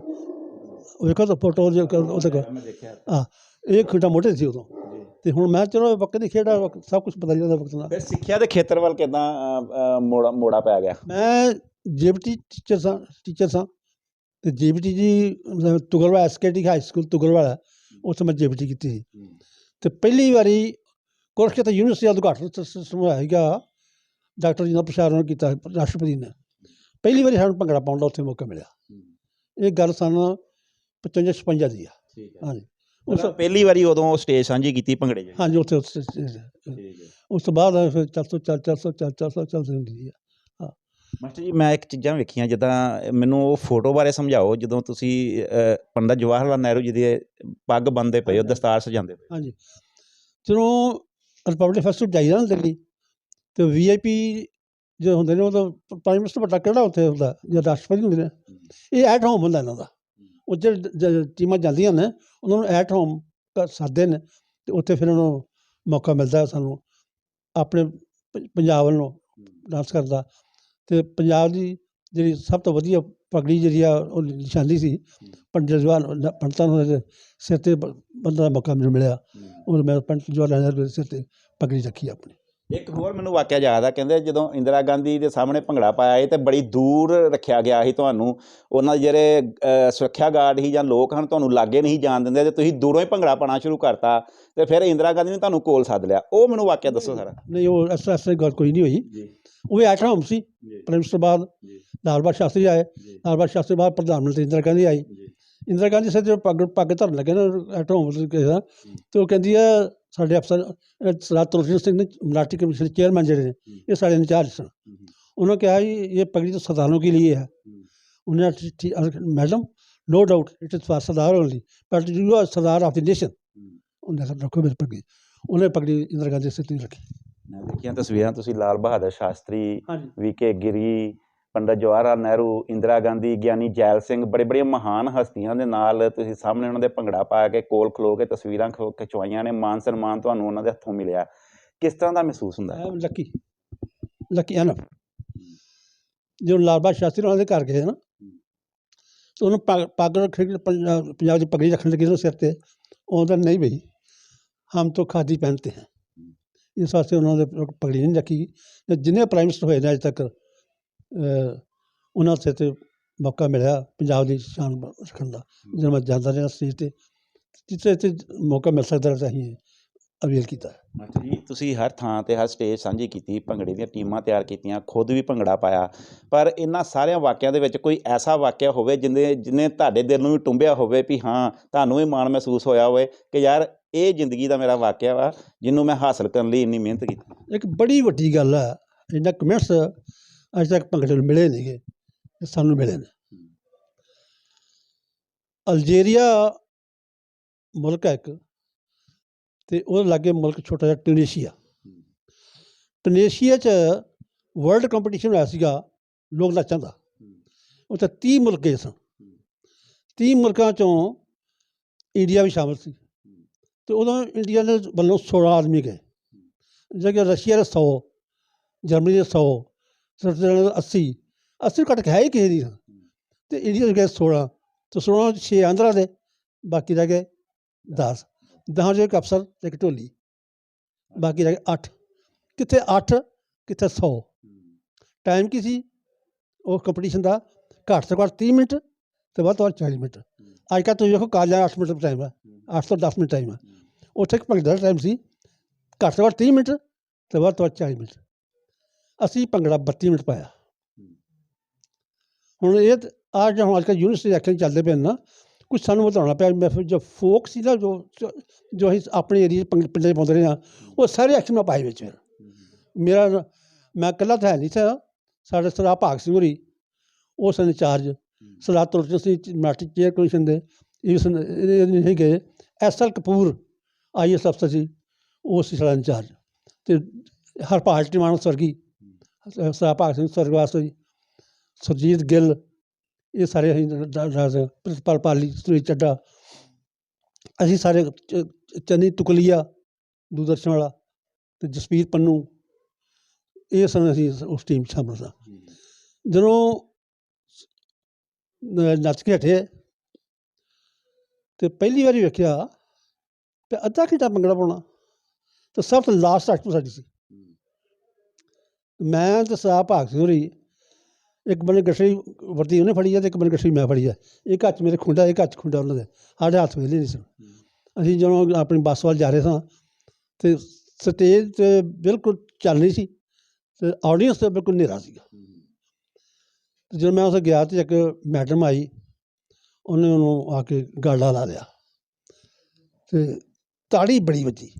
ਵੇਖੋ ਤਾਂ ਫੋਟੋ ਕੋਲ ਮੈਂ ਦੇਖਿਆ। ਆ ਇਹ ਖੁੰਡਾ ਮੋਢੇ ਸੀ ਉਦੋਂ। ਜੀ। ਤੇ ਹੁਣ ਮੈਂ ਚਲੋ ਵਕਤ ਦੀ ਖੇਡ ਸਭ ਕੁਝ ਪਤਾ ਜਾਂਦਾ ਵਕਤ ਦਾ ਫਿਰ ਸਿੱਖਿਆ ਦੇ ਖੇਤਰ ਵੱਲ ਕਿਦਾਂ ਮੋੜਾ ਮੋੜਾ ਪੈ ਗਿਆ? ਮੈਂ ਜੀਬੀਟੀ ਟੀਚਰ ਸਾਂ ਟੀਚਰ ਸਾਂ ਤੇ ਜੀਬੀਟੀ ਜੀ ਤੁਗਲਵਾ ਐਸਕੇਟੀ ਹਾਈ ਸਕੂਲ ਤੁਗਲਵਾਲਾ ਉੱਥੇ ਮੈਂ ਜੀਬੀਟੀ ਕੀਤੀ ਸੀ। ਤੇ ਪਹਿਲੀ ਵਾਰੀ ਕੁਰਕਸ਼ੇਤਰ ਯੂਨੀਵਰਸਿਟੀ ਦਾ ਉਦਘਾਟਨ ਸਮੂਹ ਹੈਗਾ ਡਾਕਟਰ ਜੀ ਦਾ ਪ੍ਰਸ਼ਾਰਣ ਕੀਤਾ ਰਾਸ਼ਟਰਪਤੀ ਨੇ। ਪਹਿਲੀ ਵਾਰੀ ਸਾਨੂੰ ਭੰਗੜਾ ਪਾਉਣ ਦਾ ਉੱਥੇ ਮੌਕਾ ਮਿਲਿਆ। ਇਹ ਗੱਲ ਸਨ 55 56 ਦੀ ਆ। ਠੀਕ ਹਾਂਜੀ। ਉਸ ਪਹਿਲੀ ਵਾਰੀ ਉਦੋਂ ਸਟੇਜ ਸਾਂਝੀ ਕੀਤੀ ਭੰਗੜੇ ਦੀ ਹਾਂਜੀ ਉੱਥੇ ਉੱਥੇ- ਠੀਕ ਹੈ। ਉਸ ਤੋਂ ਬਾਅਦ ਫਿਰ 400 ਚੱਲ 400 ਚੱਲ 400 ਚੱਲਦੀ ਹੁੰਦੀ ਆ। ਮਾਸਟਰ ਜੀ ਮੈਂ ਇੱਕ ਚੀਜ਼ਾਂ ਵੇਖੀਆਂ ਜਿੱਦਾਂ ਮੈਨੂੰ ਉਹ ਫੋਟੋ ਬਾਰੇ ਸਮਝਾਓ ਜਦੋਂ ਤੁਸੀਂ ਪੰਡਤ ਜਵਾਹਰ ਲਾਲ ਨਹਿਰੂ ਜੀ ਦੇ ਪੱਗ ਬੰਨਦੇ ਪਏ ਹੋ ਦਸਤਾਰ ਸਜਾਉਂਦੇ ਪਏ ਹਾਂਜੀ। ਜਦੋਂ ਰਿਪਬਲਿਕ ਫੈਸਟੀਵਲ ਜਾਈਦਾ ਨਾ ਦਿੱਲੀ ਤੇ ਵੀਆਈਪੀ ਜੋ ਹੁੰਦੇ ਨੇ ਉਹ ਤਾਂ ਪ੍ਰਾਈਮ ਮਿਨਿਸਟਰ ਵੱਡਾ ਕਿਹੜਾ ਉੱਥੇ ਹੁੰਦਾ ਜਾਂ ਰਾਸ਼ਟਰਪਤੀ ਹੁੰਦੇ ਨੇ? ਇਹ ਐਟ ਹੋਮ ਹੁੰਦਾ ਇਹਨਾਂ ਦਾ। ਉਹ ਜਿਹੜੇ ਟੀਮਾਂ ਜਾਂਦੀਆਂ ਨੇ ਉਹਨਾਂ ਨੂੰ ਐਟ ਹੋਮ ਸਾਦੇ ਨੇ ਤੇ ਉੱਥੇ ਫਿਰ ਉਹਨਾਂ ਨੂੰ ਮੌਕਾ ਮਿਲਦਾ ਸਾਨੂੰ ਆਪਣੇ ਪੰਜਾਬ ਵੱਲੋਂ ਡਾਂਸ ਕਰਨ ਦਾ। ਤੇ ਪੰਜਾਬ ਦੀ ਜਿਹੜੀ ਸਭ ਤੋਂ ਵਧੀਆ ਪਗੜੀ ਜਿਹੜੀ ਆ ਉਹ ਨਿਸ਼ਾਨੀ ਸੀ ਪੰਡਿਤ ਜਵਾਹਰ ਨ- ਪੰਡਤਾਂ ਨੂੰ ਸਿਰ ਤੇ ਬੰਦਾ ਮੌਕਾ ਮੈਨੂੰ ਮਿਲਿਆ। ਔਰ ਮੈਂ ਪੰਡਿਤ ਨਹਿਰੂ ਦੇ ਸਿਰ ਤੇ ਪਗੜੀ ਰੱਖੀ ਆਪਣੀ। ਇੱਕ ਹੋਰ ਮੈਨੂੰ ਵਾਕਿਆ ਯਾਦ ਆ ਕਹਿੰਦੇ ਜਦੋਂ ਇੰਦਰਾ ਗਾਂਧੀ ਦੇ ਸਾਹਮਣੇ ਭੰਗੜਾ ਪਾਇਆ ਇਹ ਤੇ ਬੜੀ ਦੂਰ ਰੱਖਿਆ ਗਿਆ ਸੀ ਤੁਹਾਨੂੰ ਉਹਨਾਂ ਦੇ ਜਿਹੜੇ ਸੁਰੱਖਿਆ ਗਾਰਡ ਸੀ ਜਾਂ ਲੋਕ ਹਨ ਤੁਹਾਨੂੰ ਲਾਗੇ ਨਹੀਂ ਜਾਣ ਦਿੰਦੇ ਤੇ ਤੁਸੀਂ ਦੂਰੋਂ ਹੀ ਭੰਗੜਾ ਪਾਣਾ ਸ਼ੁਰੂ ਕਰਤਾ ਤੇ ਫਿਰ ਇੰਦਰਾ ਗਾਂਧੀ ਨੇ ਤੁਹਾਨੂੰ ਕੋਲ ਸੱਦ ਲਿਆ। ਉਹ ਮੈਨੂੰ ਵਾਕਿਆ ਦੱਸੋ ਸਾਰਾ ਨਹੀਂ ਉਹ ਤਰ੍ਹਾਂ ਦੀ ਗੱਲ ਕੋਈ ਨਹੀਂ ਹੋਈ। ਉਹ ਵੀ ਹੋਮ ਸੀ ਪ੍ਰਾਈਮ ਮਿਨਿਸਟਰ ਬਾਅਦ ਜੀ। ਲਾਲ ਬਹਾਦੁਰ ਸ਼ਾਸਤਰੀ ਆਏ ਜੀ। ਲਾਲ ਬਹਾਦੁਰ ਸ਼ਾਸਤਰੀ ਬਾਅਦ ਪ੍ਰਧਾਨ ਮੰਤਰੀ ਇੰਦਰਾ ਗਾਂਧੀ ਆਈ ਇੰਦਰਾ ਗਾਂਧੀ ਤੇ ਪੱਗ ਪੱਗ ਧਰਨ ਲੱਗੇ ਨਾ ਦਾ ਤੇ ਉਹ ਕਹਿੰਦੀ ਆ ਸਾਡੇ ਅਫਸਰ ਅਹ ਸਰਦਾਰ ਤੁਲਸੀ ਸਿੰਘ ਨੇ ਮਰਾਠੀ ਕਮਿਸ਼ਨ ਦੇ ਚੇਅਰਮੈਨ ਜਿਹੜੇ ਨੇ ਇਹ ਸਾਡੇ ਇੰਚਾਰਜ ਸਨ उन्होंने कहा ये ये पगड़ी तो सरदारों के लिए है उन्होंने ठी- ठी- और madam no doubt it is for Sardar only but you are Sardar of the nation उन्होंने कहा रखो मेरी पगड़ी उन्होंने पगड़ी इंदिरा गांधी से नहीं रखी ਮੈਂ ਦੇਖੀਆਂ ਤਸਵੀਰਾਂ ਤੁਸੀਂ ਲਾਲ ਬਹਾਦਰ ਸ਼ਾਸਤਰੀ हाँ जी ਵੀਕੇ ਗਿਰੀ ਪੰਡਤ ਜਵਾਹਰ ਲਾਲ ਨਹਿਰੂ ਇੰਦਰਾ ਗਾਂਧੀ ਗਿਆਨੀ ਜੈਲ ਸਿੰਘ ਬੜੇ ਬੜੇ ਮਹਾਨ ਹਸਤੀਆਂ ਦੇ ਨਾਲ ਤੁਸੀਂ ਸਾਹਮਣੇ ਉਹਨਾਂ ਦੇ ਭੰਗੜਾ ਪਾ ਕੇ ਕੋਲ ਖਲੋ ਕੇ ਤਸਵੀਰਾਂ ਖਿਚਵਾਈਆਂ ਨੇ ਮਾਨ ਸਨਮਾਨ ਤੁਹਾਨੂੰ ਉਹਨਾਂ ਦੇ ਹੱਥੋਂ ਮਿਲਿਆ। ਕਿਸ ਤਰ੍ਹਾਂ ਦਾ ਮਹਿਸੂਸ ਹੁੰਦਾ ਹੈ? ਲੱਕੀ ਲੱਕੀ ਹਨ ਜੋ ਲਾਲਬਾ ਸ਼ਾਸਤਰੀ ਉਹਨਾਂ ਦੇ ਘਰ ਗਏ ਨਾ ਤੇ ਉਹਨੂੰ ਪੱਗ ਰੱਖਣ ਪੰਜਾਬ ਦੀ ਪਗੜੀ ਰੱਖਣ ਲੱਗੇ ਉਹਦੇ ਸਿਰ ਤੇ ਉਹਦਾ ਨਹੀਂ ਬਈ ਹਮ ਤੋਂ ਖਾਦੀ ਪਹਿਨਤੇ ਹਾਂ। ਇਸ ਵਾਸਤੇ ਉਹਨਾਂ ਦੇ ਪਗੜੀ ਨਹੀਂ ਰੱਖੀ ਜਿੰਨੇ ਪ੍ਰਾਈਮ ਮਿਨਿਸਟਰ ਹੋਏ ਨੇ ਅਜ ਤੱਕ ਉਹਨਾਂ ਸਿਰ ਤੇ ਮੌਕਾ ਮਿਲਿਆ ਪੰਜਾਬ ਦੀ ਸ਼ਾਨ ਰੱਖਣ ਦਾ। ਜਦੋਂ ਮੈਂ ਜਾਂਦਾ ਰਿਹਾ ਸਟੇਜ ਤੇ ਜਿੱਥੇ ਤੇ ਮੌਕਾ ਮਿਲ ਸਕਦਾ ਤਾਂ ਅਸੀਂ ਅਵੇਲ ਕੀਤਾ। ਜੀ ਤੁਸੀਂ ਹਰ ਥਾਂ ਤੇ ਹਰ ਸਟੇਜ ਸਾਂਝੀ ਕੀਤੀ ਭੰਗੜੇ ਦੀਆਂ ਟੀਮਾਂ ਤਿਆਰ ਕੀਤੀਆਂ ਖੁਦ ਵੀ ਭੰਗੜਾ ਪਾਇਆ। ਪਰ ਇਹਨਾਂ ਸਾਰਿਆਂ ਵਾਕਿਆਂ ਦੇ ਵਿੱਚ ਕੋਈ ਐਸਾ ਵਾਕਿਆ ਹੋਵੇ ਜਿੰਨੇ ਜਿਹਨੇ ਤੁਹਾਡੇ ਦਿਲ ਨੂੰ ਵੀ ਟੁੰਬਿਆ ਹੋਵੇ ਵੀ ਹਾਂ ਤੁਹਾਨੂੰ ਵੀ ਮਾਣ ਮਹਿਸੂਸ ਹੋਇਆ ਹੋਵੇ ਕਿ ਯਾਰ ਇਹ ਜ਼ਿੰਦਗੀ ਦਾ ਮੇਰਾ ਵਾਕਿਆ ਵਾ ਜਿਹਨੂੰ ਮੈਂ ਹਾਸਲ ਕਰਨ ਲਈ ਇੰਨੀ ਮਿਹਨਤ ਕੀਤੀ। ਇੱਕ ਬੜੀ ਵੱਡੀ ਗੱਲ ਹੈ ਇਹਨਾਂ ਕਮੈਂਟਸ ਅੱਜ ਤੱਕ ਭੰਗੜੇ ਨੂੰ ਮਿਲੇ ਨਹੀਂਗੇ ਇਹ ਸਾਨੂੰ ਮਿਲੇ ਨੇ ਅਲਜੀਰੀਆ ਮੁਲਕ ਹੈ ਇੱਕ, ਤੇ ਉਹਦੇ ਲਾਗੇ ਮੁਲਕ ਛੋਟਾ ਜਿਹਾ ਟਿਊਨੀਸ਼ੀਆ। ਟਿਊਨੀਸ਼ੀਆ 'ਚ ਵਰਲਡ ਕੰਪੀਟੀਸ਼ਨ ਹੋਇਆ ਸੀਗਾ, ਲੋਕ ਨਾਚਾਂ ਦਾ। ਉੱਥੇ 30 ਮੁਲਕ ਗਏ ਸਨ 30 ਮੁਲਕਾਂ 'ਚੋਂ ਇੰਡੀਆ ਵੀ ਸ਼ਾਮਲ ਸੀ। ਤੇ ਉਦੋਂ ਇੰਡੀਆ ਦੇ ਵੱਲੋਂ 16 ਆਦਮੀ ਗਏ। ਜਗ੍ਹਾ ਰਸ਼ੀਆ ਦੇ 100 ਜਰਮਨੀ ਦੇ 100 ਸਵਿਟਜ਼ਰਲੈਂਡ ਦੇ 80 80 ਘੱਟ ਕੇ ਹੈ ਹੀ ਕਿਸੇ ਦੀ ਤੇ। ਇੰਡੀਆ ਦੇ ਗਏ 16 ਤੇ 16 6 ਆਂਧਰਾ ਦੇ, ਬਾਕੀ ਰਹਿ ਗਏ 10 ਦਹਾਂ ਜੋ ਇੱਕ ਅਫਸਰ ਤੇ ਇੱਕ ਢੋਲੀ, ਬਾਕੀ ਰਹਿ ਗਏ 8 ਕਿੱਥੇ 8 ਕਿੱਥੇ 100 ਟਾਈਮ ਕੀ ਸੀ? ਉਹ ਕੰਪੀਟੀਸ਼ਨ ਦਾ ਘੱਟ ਤੋਂ ਘੱਟ 30 ਮਿੰਟ ਤੇ ਵੱਧ ਤੋਂ ਵੱਧ 40 ਮਿੰਟ। ਅੱਜ ਕੱਲ੍ਹ ਤੁਸੀਂ ਵੇਖੋ ਕਾਲਜਾਂ 8 ਮਿੰਟ ਦਾ ਟਾਈਮ ਆ। 8 ਤੋਂ 10 ਮਿੰਟ ਟਾਈਮ ਆ। ਉੱਥੇ ਇੱਕ ਭੰਗੜੇ ਦਾ ਟਾਈਮ ਸੀ। ਘੱਟ ਤੋਂ ਘੱਟ 30 ਮਿੰਟ ਤੇ ਵੱਧ ਤੋਂ ਵੱਧ 40 ਮਿੰਟ। ਅਸੀਂ ਭੰਗੜਾ 32 ਮਿੰਟ ਪਾਇਆ। ਹੁਣ ਇਹ ਆ ਜੋ ਹੁਣ ਅੱਜ ਕੱਲ੍ਹ ਯੂਨੀਵਰਸਿਟੀ ਐਕਸ਼ਨ ਚੱਲਦੇ ਪਏ ਨੇ ਕੁਝ ਸਾਨੂੰ ਵਧਾਉਣਾ ਪਿਆ। ਮੈਂ ਫਿਰ ਜੋ ਫੋਕ ਸੀ ਨਾ ਜੋ ਜੋ ਅਸੀਂ ਆਪਣੇ ਏਰੀਏ ਪਿੰਡਾਂ ਪਾਉਂਦੇ ਰਹੇ ਹਾਂ ਉਹ ਸਾਰੇ ਐਕਸ਼ਨ ਮੈਂ ਪਾਏ ਵਿੱਚ। ਫਿਰ ਮੇਰਾ ਮੈਂ ਇਕੱਲਾ ਤਾਂ ਹੈ ਨਹੀਂ ਸੀ। ਸਾਡੇ ਸਰਦਾਰ ਭਾਗ ਸਿੰਘ ਹੋਰੀ ਉਹ ਸਨ incharge. Sardar Tulsi Singh Marathi chair commission ਦੇ ਇਹ ਨਹੀਂ ਗਏ। S L Kapoor I S ਅਫਸਰ ਸੀ ਉਹ ਸੀ ਸਾਡਾ ਇੰਚਾਰਜ। ਤੇ ਹਰਪਾਲ ਟਿਮਾਣਾ ਸਵਰਗੀ ਸਰਦਾਰ ਭਾਗ ਸਿੰਘ ਸਵਰਗਵਾਸ ਹੋਈ ਸੁਰਜੀਤ ਗਿੱਲ ਇਹ ਸਾਰੇ ਅਸੀਂ ਰਾਜ ਪ੍ਰਿਤਪਾਲ ਪਾਲੀ ਸ੍ਰੀ ਚੱਡਾ ਅਸੀਂ ਸਾਰੇ ਚੰਨੀ ਤੁਕਲੀਆ ਦੂਰਦਰਸ਼ਨ ਵਾਲਾ ਤੇ ਜਸਪੀਰ ਪੰਨੂ ਇਹ ਸਨ ਅਸੀਂ ਉਸ ਟੀਮ 'ਚ ਸ਼ਾਮਲ ਸਾਂ। ਜਦੋਂ ਨੱਚ ਕੇ ਹਟੇ ਤੇ ਪਹਿਲੀ ਵਾਰੀ ਵੇਖਿਆ ਤੇ ਅੱਧਾ ਘੰਟਾ ਭੰਗੜਾ ਪਾਉਣਾ ਤੇ ਸਭ ਤੋਂ ਲਾਸਟ ਐਕਟ ਸਾਡੀ ਸੀ। ਮੈਂ ਤੇ ਸਾਹਿਬ ਭਾਗ ਸਿੰਘ ਹੋਰੀ ਇੱਕ ਬੰਨੇ ਗੱਠੜੀ ਵਰਤੀ ਉਹਨੇ ਫੜੀ ਹੈ ਤੇ ਇੱਕ ਬੰਨੇ ਗੱਠੜੀ ਮੈਂ ਫੜੀ ਹੈ ਇੱਕ ਹੱਥ ਮੇਰੇ ਖੁੰਡਾ, ਇੱਕ ਹੱਥ ਖੁੰਡਾ ਉਹਨਾਂ ਦੇ। ਸਾਡੇ ਹੱਥ ਵੇਲੇ ਨਹੀਂ ਸਨ ਅਸੀਂ ਜਦੋਂ ਆਪਣੀ ਬੱਸ ਵੱਲ ਜਾ ਰਹੇ ਸਾਂ ਤੇ ਸਟੇਜ ਤੇ ਬਿਲਕੁਲ ਚੱਲ ਨਹੀਂ ਸੀ ਤੇ ਆਡੀਅנס ਤੇ ਬਿਲਕੁਲ ਹਨੇਰਾ ਸੀਗਾ। ਤੇ ਜਦੋਂ ਮੈਂ ਉੱਥੇ ਗਿਆ ਤੇ ਇੱਕ ਮੈਡਮ ਆਈ, ਉਹਨੇ ਉਹਨੂੰ ਆ ਕੇ ਗਾਲਾ ਲਾ ਲਿਆ। ਤੇ ਤਾੜੀ ਬੜੀ ਵੱਜੀ।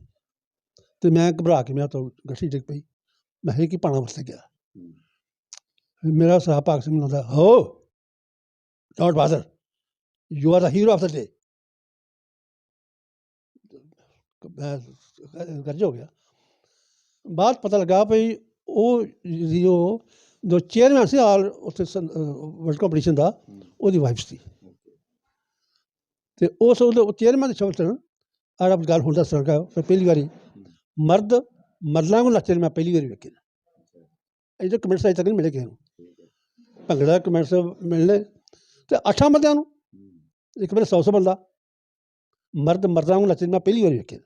ਤੇ ਮੈਂ ਘਬਰਾ ਕੇ ਮੈਂ ਤਾਂ ਗੱਠੀ ਡਿੱਗ ਪਈ। ਮੈਂ ਇਹ ਕੀ ਪਾਣਾ ਵਰਤੇ ਗਿਆ। ਮੇਰਾ ਸਾਹ ਭਾਗ ਸਿੰਘ ਹੁੰਦਾ ਹੋ don't bother you are the hero of the day ਮੈਂ ਗੱਜ ਹੋ ਗਿਆ। ਬਾਅਦ ਪਤਾ ਲੱਗਾ ਭਈ ਉਹ ਉਹ ਜੋ ਚੇਅਰਮੈਨ ਸੀ ਆਲ ਉੱਥੇ ਵਰਲਡ ਕੰਪੀਟੀਸ਼ਨ ਦਾ ਉਹਦੀ ਵਾਈਫ ਸੀ। ਤੇ ਉਸ ਉਹ ਚੇਅਰਮੈਨ ਦੇ ਸ਼ਬਦ ਆੜਾ ਗੱਲ ਹੁੰਦਾ ਸਰਕਾ ਪਹਿਲੀ ਵਾਰੀ ਮਰਦ ਮਰਦਾਂ ਨੂੰ ਨੱਚਦੇ ਮੈਂ ਪਹਿਲੀ ਵਾਰੀ ਵੇਖੇ ਇਹਦੇ ਕਮੈਂਟਸ ਅਜੇ ਤੱਕ ਨਹੀਂ ਮਿਲੇ ਕਿਸੇ ਨੂੰ। ਭੰਗੜਾ ਕਮੈਂਟਸ ਮਿਲਨੇ ਤੇ ਅੱਠਾਂ ਬੰਦਿਆਂ ਨੂੰ। ਇੱਕ ਮੇਰੇ 100 100 ਬੰਦਾ। ਮਰਦ ਮਰਦਾਂ ਨੂੰ ਨੱਚਦੇ ਮੈਂ ਪਹਿਲੀ ਵਾਰੀ ਵੇਖੇ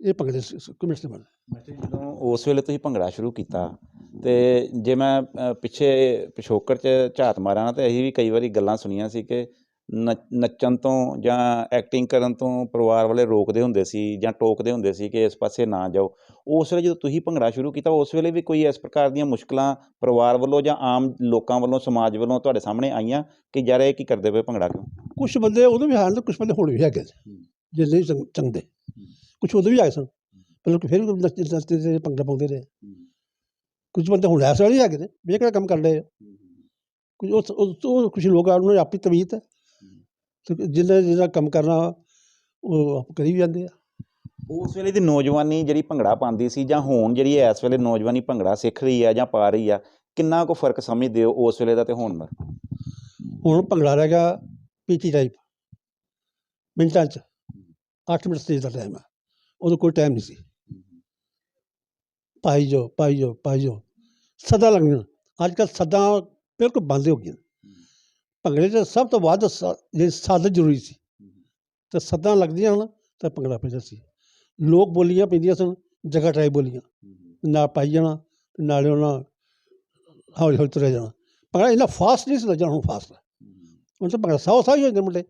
ਇਹ ਭੰਗੜੇ ਕਮੈਂਟਸ ਦੇ ਬੰਦੇ ਜਦੋਂ ਉਸ ਵੇਲੇ ਤੁਸੀਂ ਭੰਗੜਾ ਸ਼ੁਰੂ ਕੀਤਾ ਤੇ ਜੇ ਮੈਂ ਪਿੱਛੇ ਪਿਛੋਕੜ 'ਚ ਝਾਤ ਮਾਰਾਂ ਨਾ ਤੇ ਅਸੀਂ ਵੀ ਕਈ ਵਾਰੀ ਗੱਲਾਂ ਸੁਣੀਆਂ ਸੀ ਕਿ ਨੱਚ- ਨੱਚਣ ਤੋਂ ਜਾਂ ਐਕਟਿੰਗ ਕਰਨ ਤੋਂ ਪਰਿਵਾਰ ਵਾਲੇ ਰੋਕਦੇ ਹੁੰਦੇ ਸੀ ਜਾਂ ਟੋਕਦੇ ਹੁੰਦੇ ਸੀ ਕਿ ਇਸ ਪਾਸੇ ਨਾ ਜਾਓ। ਉਸ ਵੇਲੇ ਜਦੋਂ ਤੁਸੀਂ ਭੰਗੜਾ ਸ਼ੁਰੂ ਕੀਤਾ ਉਸ ਵੇਲੇ ਵੀ ਕੋਈ ਇਸ ਪ੍ਰਕਾਰ ਦੀਆਂ ਮੁਸ਼ਕਲਾਂ ਪਰਿਵਾਰ ਵੱਲੋਂ ਜਾਂ ਆਮ ਲੋਕਾਂ ਵੱਲੋਂ ਸਮਾਜ ਵੱਲੋਂ ਤੁਹਾਡੇ ਸਾਹਮਣੇ ਆਈਆਂ ਕਿ ਯਾਰ ਇਹ ਕੀ ਕਰਦੇ ਪਏ ਭੰਗੜਾ ਕਿਉਂ? ਕੁਝ ਬੰਦੇ ਉਦੋਂ ਵੀ ਹਨ ਤੇ ਕੁਝ ਬੰਦੇ ਹੁਣ ਵੀ ਹੈਗੇ ਜੇ ਨਹੀਂ ਚੰਗ- ਚੰਗਦੇ ਕੁਝ ਉਦੋਂ ਵੀ ਆਏ ਸਨ। ਪਰ ਫਿਰ ਵੀ ਨੱਚਦੇ ਨੱਚਦੇ ਭੰਗੜਾ ਪਾਉਂਦੇ ਰਹੇ। ਕੁਝ ਬੰਦੇ ਹੁਣ ਐਸੇ ਵਾਲੇ ਹੈਗੇ ਨੇ ਵੀ ਇਹ ਕਿਹੜਾ ਕੰਮ ਕਰ ਰਹੇ ਆ। ਕੁਝ ਉਹ ਕੁਝ ਲੋਕ ਆ ਉਹਨਾਂ ਦੀ ਆਪਣੀ ਤਮੀਤ ਹੈ। ਜਿਹਨੇ ਜਿਹਦਾ ਕੰਮ ਕਰਨਾ ਉਹ ਆਪ ਕਰੀ ਵੀ ਜਾਂਦੇ ਆ। ਉਸ ਵੇਲੇ ਦੀ ਨੌਜਵਾਨੀ ਜਿਹੜੀ ਭੰਗੜਾ ਪਾਉਂਦੀ ਸੀ ਜਾਂ ਹੁਣ ਜਿਹੜੀ ਇਸ ਵੇਲੇ ਨੌਜਵਾਨੀ ਭੰਗੜਾ ਸਿੱਖ ਰਹੀ ਆ ਜਾਂ ਪਾ ਰਹੀ ਆ, ਕਿੰਨਾ ਕੁ ਫ਼ਰਕ ਸਮਝਦੇ ਹੋ ਉਸ ਵੇਲੇ ਦਾ ਤੇ ਹੁਣ ਦਾ? ਹੁਣ ਭੰਗੜਾ ਰਹਿ ਗਿਆ ਪੀਟੀ ਟਾਈਪ ਮਿੰਟਾਂ 'ਚ 8 ਮਿੰਟ ਸਟੇਜ ਦਾ ਟਾਈਮ ਆ, ਉਦੋਂ ਕੋਈ ਟਾਈਮ ਨਹੀਂ ਸੀ। ਪਾਈ ਜੋ ਪਾਈ ਜੋ ਪਾਈ ਜੋ ਸਦਾ ਲੱਗਣਾ ਅੱਜ ਕੱਲ੍ਹ ਸਦਾ ਬਿਲਕੁਲ ਬੰਦ ਹੋ ਗਈਆਂ। ਭੰਗੜੇ 'ਚ ਸਭ ਤੋਂ ਵੱਧ ਸ- ਜੇ ਸੱਦ ਜ਼ਰੂਰੀ ਸੀ, ਤੇ ਸੱਦਾਂ ਲੱਗਦੀਆਂ ਹਨ, ਤਾਂ ਭੰਗੜਾ ਪੈਂਦਾ ਸੀ। ਲੋਕ ਬੋਲੀਆਂ ਪੈਂਦੀਆਂ ਸਨ ਜਗ੍ਹਾ ਟਾਈਪ ਬੋਲੀਆਂ। ਨਾਲ ਪਾਈ ਜਾਣਾ ਤੇ ਨਾਲੇ ਉਹਨਾਂ ਹੌਲੀ ਹੌਲੀ ਤੁਰਿਆ ਜਾਣਾ। ਭੰਗੜਾ ਇੰਨਾ ਫਾਸਟ ਨਹੀਂ ਸੀ ਹੁਣ ਫਾਸਟ ਹੁਣ ਤਾਂ ਭੰਗੜਾ ਸੌ ਸੌ ਹੀ ਜਾਂਦੇ ਮੁੰਡੇ।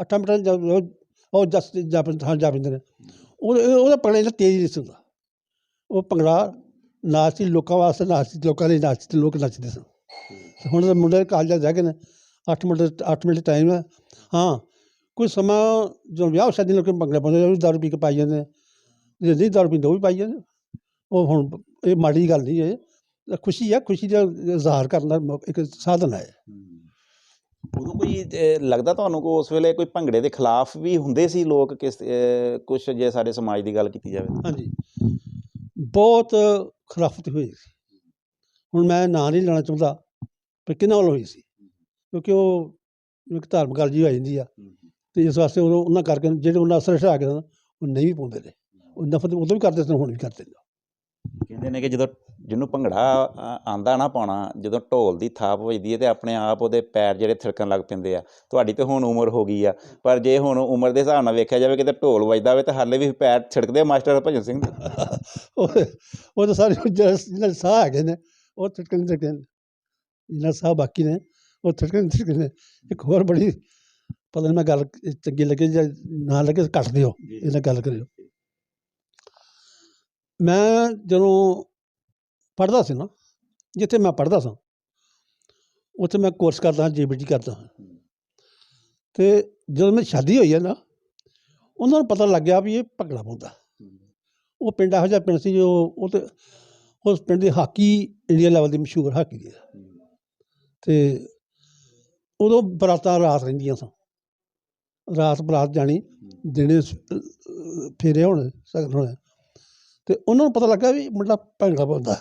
ਅੱਠਾਂ ਮਿੰਟਾਂ ਜਾ- ਉਹ- ਜਸ ਜਾ ਪੈਂਦੇ ਹਾਂ ਜਾ ਪੈਂਦੇ ਨੇ। ਉਹ ਉਹਦਾ ਭੰਗੜਾ ਇੰਨਾ ਤੇਜ਼ ਨਹੀਂ ਹੁੰਦਾ। ਉਹ ਭੰਗੜਾ ਨਾਚ ਸੀ ਲੋਕਾਂ ਵਾਸਤੇ ਨਾਚ ਸੀ ਲੋਕਾਂ ਲਈ ਨਾਚ ਸੀ ਲੋਕ ਨੱਚਦੇ ਸਨ। ਹੁਣ ਤਾਂ ਮੁੰਡੇ ਕਾਲਜਾਂ ਰਹਿ ਗਏ ਨੇ। 8 ਮਿੰਟ 8 ਮਿੰਟ ਟਾਈਮ ਹੈ। ਹਾਂ ਕੋਈ ਸਮਾਂ ਜਦੋਂ ਵਿਆਹ ਸ਼ਾਦੀ ਲੋਕ ਭੰਗੜਾ ਪਾਉਂਦੇ ਉਹ ਦਾਰੂ ਪੀ ਕੇ ਪਾਈ ਜਾਂਦੇ ਨੇ ਜੇ ਨਹੀਂ ਦਾਰੂ ਪੀਂਦੇ ਉਹ ਵੀ ਪਾਈ ਜਾਂਦੇ ਉਹ ਹੁਣ ਇਹ ਮਾੜੀ ਗੱਲ ਨਹੀਂ ਹੈ ਖੁਸ਼ੀ ਹੈ ਖੁਸ਼ੀ ਦਾ ਇਜ਼ਹਾਰ ਕਰਨ ਦਾ ਇੱਕ ਸਾਧਨ ਹੈ। ਉਦੋਂ ਕੋਈ ਲੱਗਦਾ ਤੁਹਾਨੂੰ ਕਿ ਉਸ ਵੇਲੇ ਕੋਈ ਭੰਗੜੇ ਦੇ ਖਿਲਾਫ ਵੀ ਹੁੰਦੇ ਸੀ ਲੋਕ ਕਿਸ ਕੁਝ ਜੇ ਸਾਡੇ ਸਮਾਜ ਦੀ ਗੱਲ ਕੀਤੀ ਜਾਵੇ ਹਾਂਜੀ। ਬਹੁਤ ਖਰਾਫਤ ਹੋਈ ਸੀ। ਹੁਣ ਮੈਂ ਨਾਂ ਨਹੀਂ ਲੈਣਾ ਚਾਹੁੰਦਾ ਪਰ ਕਿਹਨਾਂ ਵੱਲ ਹੋਈ ਸੀ। ਕਿਉਂਕਿ ਉਹ ਇੱਕ ਧਾਰਮਿਕ ਗੱਲ ਜੀ ਹੋ ਜਾਂਦੀ ਆ। ਤੇ ਇਸ ਵਾਸਤੇ ਉਹ ਉਹਨਾਂ ਕਰਕੇ ਜਿਹੜੇ ਉਹਨਾਂ ਅਸਰ ਹਟਾ ਕੇ ਉਹ ਨਹੀਂ ਪਾਉਂਦੇ ਨੇ ਉਹ ਨਫ਼ਰਤ ਉਦੋਂ ਵੀ ਕਰਦੇ ਸਨ ਹੁਣ ਵੀ ਕਰਦੇ ਨੇ। ਕਹਿੰਦੇ ਨੇ ਕਿ ਜਦੋਂ ਜਿਹਨੂੰ ਭੰਗੜਾ ਆਂਦਾ ਨਾ ਪਾਉਣਾ ਜਦੋਂ ਢੋਲ ਦੀ ਥਾਪ ਵੱਜਦੀ ਹੈ ਤੇ ਆਪਣੇ ਆਪ ਉਹਦੇ ਪੈਰ ਜਿਹੜੇ ਥਿਰਕਣ ਲੱਗ ਪੈਂਦੇ ਆ ਤੁਹਾਡੀ ਤੇ ਹੁਣ ਉਮਰ ਹੋ ਗਈ ਆ ਪਰ ਜੇ ਹੁਣ ਉਮਰ ਦੇ ਹਿਸਾਬ ਨਾਲ ਵੇਖਿਆ ਜਾਵੇ ਕਿਤੇ ਢੋਲ ਵੱਜਦਾ ਹੋਵੇ ਤਾਂ ਹਾਲੇ ਵੀ ਪੈਰ ਛਿੜਕਦੇ ਆ ਮਾਸਟਰ ਭਜਨ ਸਿੰਘ ਉਹ ਤਾਂ ਸਾਰੇ ਜਿਹੜੇ ਸਾਹ ਹੈਗੇ ਨੇ ਉਹ ਥਟਕਣ ਨਹੀਂ ਥਟਕਦੇ ਨੇ। ਜਿਹਨਾਂ ਦੇ ਸਾਹ ਬਾਕੀ ਨੇ ਉਹ ਥਟਕਣ ਨਹੀਂ ਥਟਕਦੇ ਨੇ। ਇੱਕ ਹੋਰ ਬੜੀ ਪਤਾ ਨਹੀਂ ਮੈਂ ਗੱਲ ਚੰਗੀ ਲੱਗੇ ਜਾਂ ਨਾ ਲੱਗੇ ਕੱਟ ਦਿਓ ਇਹਨਾਂ ਗੱਲ ਕਰਿਓ। ਮੈਂ ਜਦੋਂ ਪੜ੍ਹਦਾ ਸੀ ਨਾ ਜਿੱਥੇ ਮੈਂ ਪੜ੍ਹਦਾ ਸਾਂ ਉੱਥੇ ਮੈਂ ਕੋਰਸ ਕਰਦਾ ਹਾਂ ਜੀਬੀਟੀ ਕਰਦਾ ਹਾਂ। ਤੇ ਜਦੋਂ ਮੇਰੀ ਸ਼ਾਦੀ ਹੋਈ ਹੈ ਨਾ ਉਹਨਾਂ ਨੂੰ ਪਤਾ ਲੱਗ ਗਿਆ ਵੀ ਇਹ ਭੰਗੜਾ ਪਾਉਂਦਾ। ਉਹ ਪਿੰਡ ਇਹੋ ਜਿਹਾ ਪਿੰਡ ਸੀ ਜੋ ਉਹ ਤੇ ਉਸ ਪਿੰਡ ਦੀ ਹਾਕੀ ਇੰਡੀਆ ਲੈਵਲ ਦੀ ਮਸ਼ਹੂਰ ਹਾਕੀ ਦੀ ਤੇ ਉਦੋਂ ਬਰਾਤਾਂ ਰਾਤ ਰਹਿੰਦੀਆਂ ਸਨ ਰਾਤ ਬਰਾਤ ਜਾਣੀ ਦਿਨੇ ਫੇਰੇ ਹੋਣੇ ਸਗਨ ਹੋਣੇ। ਤੇ ਉਹਨਾਂ ਨੂੰ ਪਤਾ ਲੱਗਾ ਵੀ ਮੁੰਡਾ ਭੰਗੜਾ ਪਾਉਂਦਾ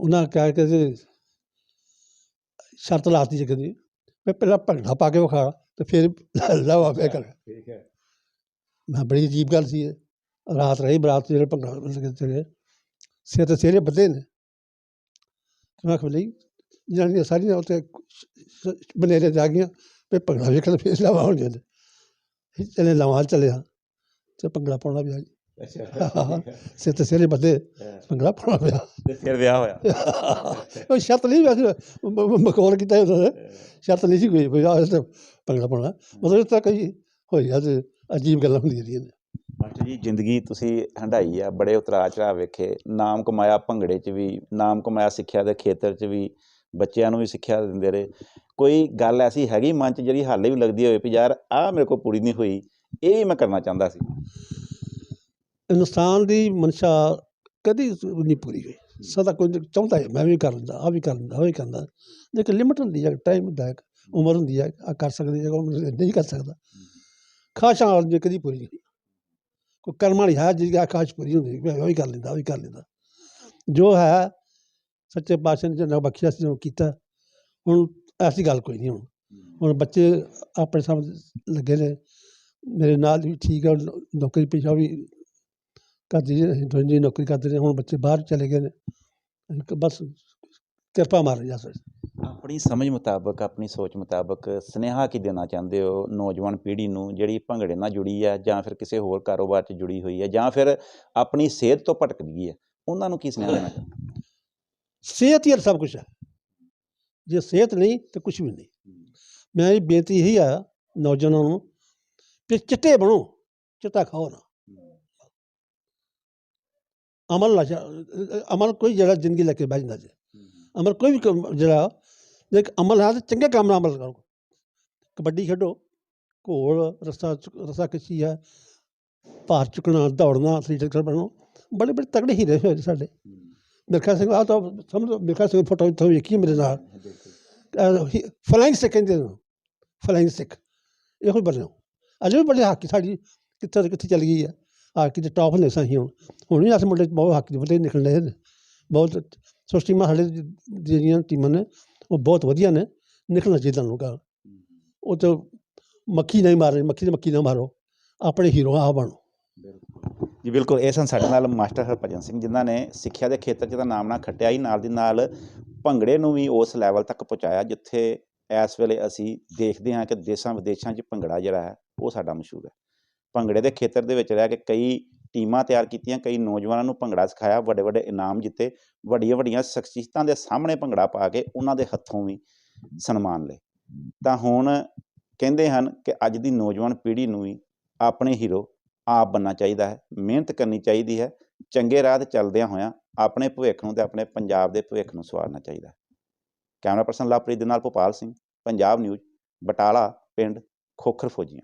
ਉਹਨਾਂ ਕਹਿ ਕੇ ਤੇ ਸ਼ਰਤ ਲਾਤੀ ਜੀ ਕਦੀ ਵੀ ਪਹਿਲਾਂ ਭੰਗੜਾ ਪਾ ਕੇ ਵਿਖਾ ਤੇ ਫਿਰ ਲਾਵਾ ਪਿਆ ਕਰ ਠੀਕ ਹੈ। ਮੈਂ ਬੜੀ ਅਜੀਬ ਗੱਲ ਸੀ। ਇਹ ਰਾਤ ਰਹੀ ਬਰਾਤ ਜਿਹੜੇ ਭੰਗੜਾ ਚਲੇ ਸਿਰ ਤੇ ਸਿਰੇ ਬੱਧੇ ਨੇ। ਤੇ ਮੈਂ ਕਿਹਾ ਲਈ ਜਾਨੀਆਂ ਸਾਰੀਆਂ ਉੱਤੇ ਬਨੇਰੇ ਜਾ ਗਈਆਂ ਵੀ ਭੰਗੜਾ ਵੇਖਣ ਫਿਰ ਲਾਵਾ ਹੋਣ ਜਾਂਦੇ ਚਲੇ ਲਾਵਾਂ ਚਲੇ ਹਾਂ ਤੇ ਭੰਗੜਾ ਪਾਉਣਾ ਵੀ ਆ ਜੀ। ਅੱਛਾ। ਸਿਰ ਤੇ ਸਿਰੇ ਬੱਦੇ ਭੰਗੜਾ ਪਾਉਣਾ ਪਿਆ। ਤੇ ਫਿਰ ਵਿਆਹ ਹੋਇਆ। ਉਹ ਸ਼ਰਤ ਨਹੀਂ ਵੈਸੇ। ਮ- ਮ- ਮਖੌਲ ਕੀਤਾ ਉਹਨਾਂ। ਨੇ ਸ਼ਰਤ ਨਹੀਂ ਸੀ ਕੋਈ। ਵੀ ਆਹ ਇਸ ਤੇ ਭੰਗੜਾ ਪਾਉਣਾ। ਮਤਲਬ ਇਸ ਤਰ੍ਹਾਂ ਕਈ ਹੋਈ ਤੇ ਅਜੀਬ ਗੱਲਾਂ ਹੁੰਦੀਆਂ ਰਹੀਆਂ ਨੇ। ਮਾਸਟਰ ਜੀ ਜ਼ਿੰਦਗੀ ਤੁਸੀਂ ਹੰਡਾਈ ਆ ਬੜੇ ਉਤਰਾਅ ਚੜਾਅ ਵੇਖੇ। ਨਾਮ ਕਮਾਇਆ ਭੰਗੜੇ 'ਚ ਵੀ ਨਾਮ ਕਮਾਇਆ ਸਿੱਖਿਆ ਦੇ ਖੇਤਰ 'ਚ ਵੀ ਬੱਚਿਆਂ ਨੂੰ ਵੀ ਸਿੱਖਿਆ ਦਿੰਦੇ ਰਹੇ। ਕੋਈ ਗੱਲ ਐਸੀ ਹੈਗੀ ਮਨ 'ਚ ਜਿਹੜੀ ਹਾਲੇ ਵੀ ਲੱਗਦੀ ਹੋਵੇ ਵੀ ਯਾਰ ਆਹ ਮੇਰੇ ਕੋਲ ਪੂਰੀ ਨਹੀਂ ਹੋਈ ਇਹ ਵੀ ਮੈਂ ਕਰਨਾ ਚਾਹੁੰਦਾ ਸੀ? ਇਨਸਾਨ ਦੀ ਮਨਸ਼ਾ ਕਦੀ ਨਹੀਂ ਪੂਰੀ ਹੋਈ। ਸਦਾ ਕੋਈ ਚਾਹੁੰਦਾ ਹੈ ਮੈਂ ਵੀ ਕਰ ਲੈਂਦਾ ਆ ਵੀ ਕਰ ਲੈਂਦਾ ਉਹ ਵੀ ਕਰਦਾ ਲੇਕਿਨ ਲਿਮਟ ਹੁੰਦੀ ਹੈ ਟਾਈਮ ਹੁੰਦਾ ਹੈ ਉਮਰ ਹੁੰਦੀ ਹੈ ਆ ਕਰ ਸਕਦੇ ਜਾਂ ਨਹੀਂ ਕਰ ਸਕਦਾ। ਖਾਸ਼ਾਂ ਜੇ ਕਦੀ ਪੂਰੀ ਨਹੀਂ ਕੋਈ ਕਰਮ ਵਾਲੀ ਹੈ ਜਿਹਦੀ ਆਹ ਖਾਸ਼ ਪੂਰੀ ਹੁੰਦੀ ਮੈਂ ਉਹ ਵੀ ਕਰ ਲੈਂਦਾ ਉਹ ਵੀ ਕਰ ਲੈਂਦਾ। ਜੋ ਹੈ ਸੱਚੇ ਪਾਤਸ਼ਾਹ ਨੇ ਜਨਾ ਬਖਸ਼ਿਆ ਸੀ ਜੋ ਕੀਤਾ ਹੁਣ ਐਸੀ ਗੱਲ ਕੋਈ ਨਹੀਂ ਹੁਣ। ਹੁਣ ਬੱਚੇ ਆਪਣੇ ਸਾਹਮਣੇ ਲੱਗੇ ਨੇ ਮੇਰੇ ਨਾਲ ਵੀ ਠੀਕ ਹੈ ਨੌਕਰੀ ਪੇਸ਼ਾ ਵੀ ਕਰਦੀ ਜੀ ਦੋਵੇਂ ਜੀ ਨੌਕਰੀ ਕਰਦੇ ਨੇ ਹੁਣ ਬੱਚੇ ਬਾਹਰ ਚਲੇ ਗਏ ਨੇ। ਅਸੀਂ ਕ- ਬਸ ਕਿਰਪਾ ਮਾਰ ਜਾ ਸਰ। ਆਪਣੀ ਸਮਝ ਮੁਤਾਬਕ ਆਪਣੀ ਸੋਚ ਮੁਤਾਬਕ ਸੁਨੇਹਾ ਕੀ ਦੇਣਾ ਚਾਹੁੰਦੇ ਹੋ ਨੌਜਵਾਨ ਪੀੜ੍ਹੀ ਨੂੰ ਜਿਹੜੀ ਭੰਗੜੇ ਨਾਲ ਜੁੜੀ ਹੈ ਜਾਂ ਫਿਰ ਕਿਸੇ ਹੋਰ ਕਾਰੋਬਾਰ 'ਚ ਜੁੜੀ ਹੋਈ ਹੈ ਜਾਂ ਫਿਰ ਆਪਣੀ ਸਿਹਤ ਤੋਂ ਭਟਕ ਗਈ ਹੈ ਉਹਨਾਂ ਨੂੰ ਕੀ ਸੁਨੇਹਾ ਦੇਣਾ ਚਾਹੁੰਦੇ ਸਿਹਤ ਹੀ ਹੈ ਸਭ ਕੁਝ ਹੈ ਜੇ ਸਿਹਤ ਨਹੀਂ ਤਾਂ ਕੁਝ ਵੀ ਨਹੀਂ। ਮੈਂ ਇਹ ਬੇਨਤੀ ਇਹੀ ਆ ਨੌਜਵਾਨਾਂ ਨੂੰ ਕਿ ਚਿੱਟੇ ਬਣੋ ਚਿੱਟਾ ਖਾਓ ਨਾ। ਅਮਲ ਨਾ ਜਾ- ਅਮਲ ਕੋਈ ਜਿਹੜਾ ਜ਼ਿੰਦਗੀ ਲੈ ਕੇ ਬਹਿ ਜਾਂਦਾ ਜੀ ਅਮਲ ਕੋਈ ਵੀ ਕੰਮ ਜਿਹੜਾ ਇੱਕ ਅਮਲ ਹੈ ਤਾਂ ਚੰਗੇ ਕੰਮ ਨਾਲ ਅਮਲ ਕਰੋ ਕਬੱਡੀ ਖੇਡੋ ਘੋਲ ਰਸਾ ਚੁੱਕ- ਰਸਾ ਖਿੱਚੀ ਹੈ ਭਾਰ ਚੁੱਕਣਾ ਦੌੜਨਾ ਐਥਲੀਟਿਕ ਬਣੋ ਬੜੇ ਬੜੇ ਤਗੜੇ ਹੀਰੇ ਹੋਏ ਨੇ ਸਾਡੇ ਮਿਲਖਾ ਸਿੰਘ ਆ ਤਾਂ ਸਮਝੋ ਮਿਲਖਾ ਸਿੰਘ ਫੋਟੋ ਇੱਥੋਂ ਵੇਖੀ ਹੈ ਮੇਰੇ ਨਾਲ ਫਲਾਈਂਗ ਸਿੱਖ ਕਹਿੰਦੇ ਨੇ ਫਲਾਈਂਗ ਸਿੱਖ ਇਹੋ ਹੀ ਬਣਿਆ ਅਜੇ ਵੀ ਬੜੇ ਹਾਕੀ ਦੇ ਟੌਪ ਨੇ ਸਾਹੀਂ ਹੁਣ। ਹੁਣ ਵੀ ਅਸੀਂ ਮੁੰਡੇ ਬਹੁਤ ਹਾਕੀ ਦੇ ਵਧੀਆ ਨਿਕਲ ਰਹੇ ਬਹੁਤ ਸੋ ਟੀਮਾਂ ਸਾਡੇ ਜਿਹੜੀਆਂ ਟੀਮਾਂ ਨੇ, ਉਹ ਬਹੁਤ ਵਧੀਆ ਨੇ। ਨਿਕਲਣਾ ਚਾਹੀਦਾ ਲੋਕਾਂ ਉਹ ਤਾਂ ਮੱਖੀ ਨਹੀਂ ਮਾਰਨੀ, ਮੱਖੀ ਤੇ ਮੱਖੀ ਨਾ ਮਾਰੋ। ਆਪਣੇ ਹੀਰੋ ਆ ਬਣੋ। ਜੀ, ਬਿਲਕੁਲ। ਇਹ ਸਨ ਸਾਡੇ ਨਾਲ ਮਾਸਟਰ ਹਰਭਜਨ ਸਿੰਘ, ਜਿਨ੍ਹਾਂ ਨੇ ਸਿੱਖਿਆ ਦੇ ਖੇਤਰ 'ਚ ਤਾਂ ਨਾਮ ਨਾ ਖੱਟਿਆ ਹੀ, ਨਾਲ ਦੀ ਨਾਲ ਭੰਗੜੇ ਨੂੰ ਵੀ ਉਸ ਲੈਵਲ ਤੱਕ ਪਹੁੰਚਾਇਆ, ਜਿੱਥੇ ਇਸ ਵੇਲੇ ਅਸੀਂ ਦੇਖਦੇ ਹਾਂ ਕਿ ਦੇਸ਼ਾਂ ਵਿਦੇਸ਼ਾਂ 'ਚ ਭੰਗੜਾ ਜਿਹੜਾ ਹੈ, ਉਹ ਸਾਡਾ ਮਸ਼ਹੂਰ ਹੈ। ਭੰਗੜੇ ਦੇ ਖੇਤਰ ਦੇ ਵਿੱਚ ਰਹਿ ਕੇ ਕਈ ਟੀਮਾਂ ਤਿਆਰ ਕੀਤੀਆਂ, ਕਈ ਨੌਜਵਾਨਾਂ ਨੂੰ ਭੰਗੜਾ ਸਿਖਾਇਆ ਵੱਡੇ ਵੱਡੇ ਇਨਾਮ ਜਿੱਤੇ ਵੱਡੀਆਂ ਵੱਡੀਆਂ ਸ਼ਖਸੀਅਤਾਂ ਦੇ ਸਾਹਮਣੇ ਭੰਗੜਾ ਪਾ ਕੇ ਉਹਨਾਂ ਦੇ ਹੱਥੋਂ ਵੀ ਸਨਮਾਨ ਲਏ। ਤਾਂ ਹੁਣ ਕਹਿੰਦੇ ਹਨ ਕਿ ਅੱਜ ਦੀ ਨੌਜਵਾਨ ਪੀੜ੍ਹੀ ਨੂੰ ਵੀ ਆਪਣੇ ਹੀਰੋ ਆਪ ਬੰਨਣਾ ਚਾਹੀਦਾ ਹੈ, ਮਿਹਨਤ ਕਰਨੀ ਚਾਹੀਦੀ ਹੈ, ਚੰਗੇ ਰਾਹ ਤੇ ਚੱਲਦਿਆਂ ਹੋਇਆਂ ਆਪਣੇ ਭਵਿੱਖ ਨੂੰ ਤੇ ਆਪਣੇ ਪੰਜਾਬ ਦੇ ਭਵਿੱਖ ਨੂੰ ਸਵਾਰਨਾ ਚਾਹੀਦਾ ਹੈ। ਕੈਮਰਾ ਪਰਸਨ ਲਵਪ੍ਰੀਤ ਦੇ ਨਾਲ ਭੋਪਾਲ ਸਿੰਘ, ਪੰਜਾਬ ਨਿਊਜ਼, ਬਟਾਲਾ, ਪਿੰਡ ਖੋਖਰ ਫੌਜੀਆਂ।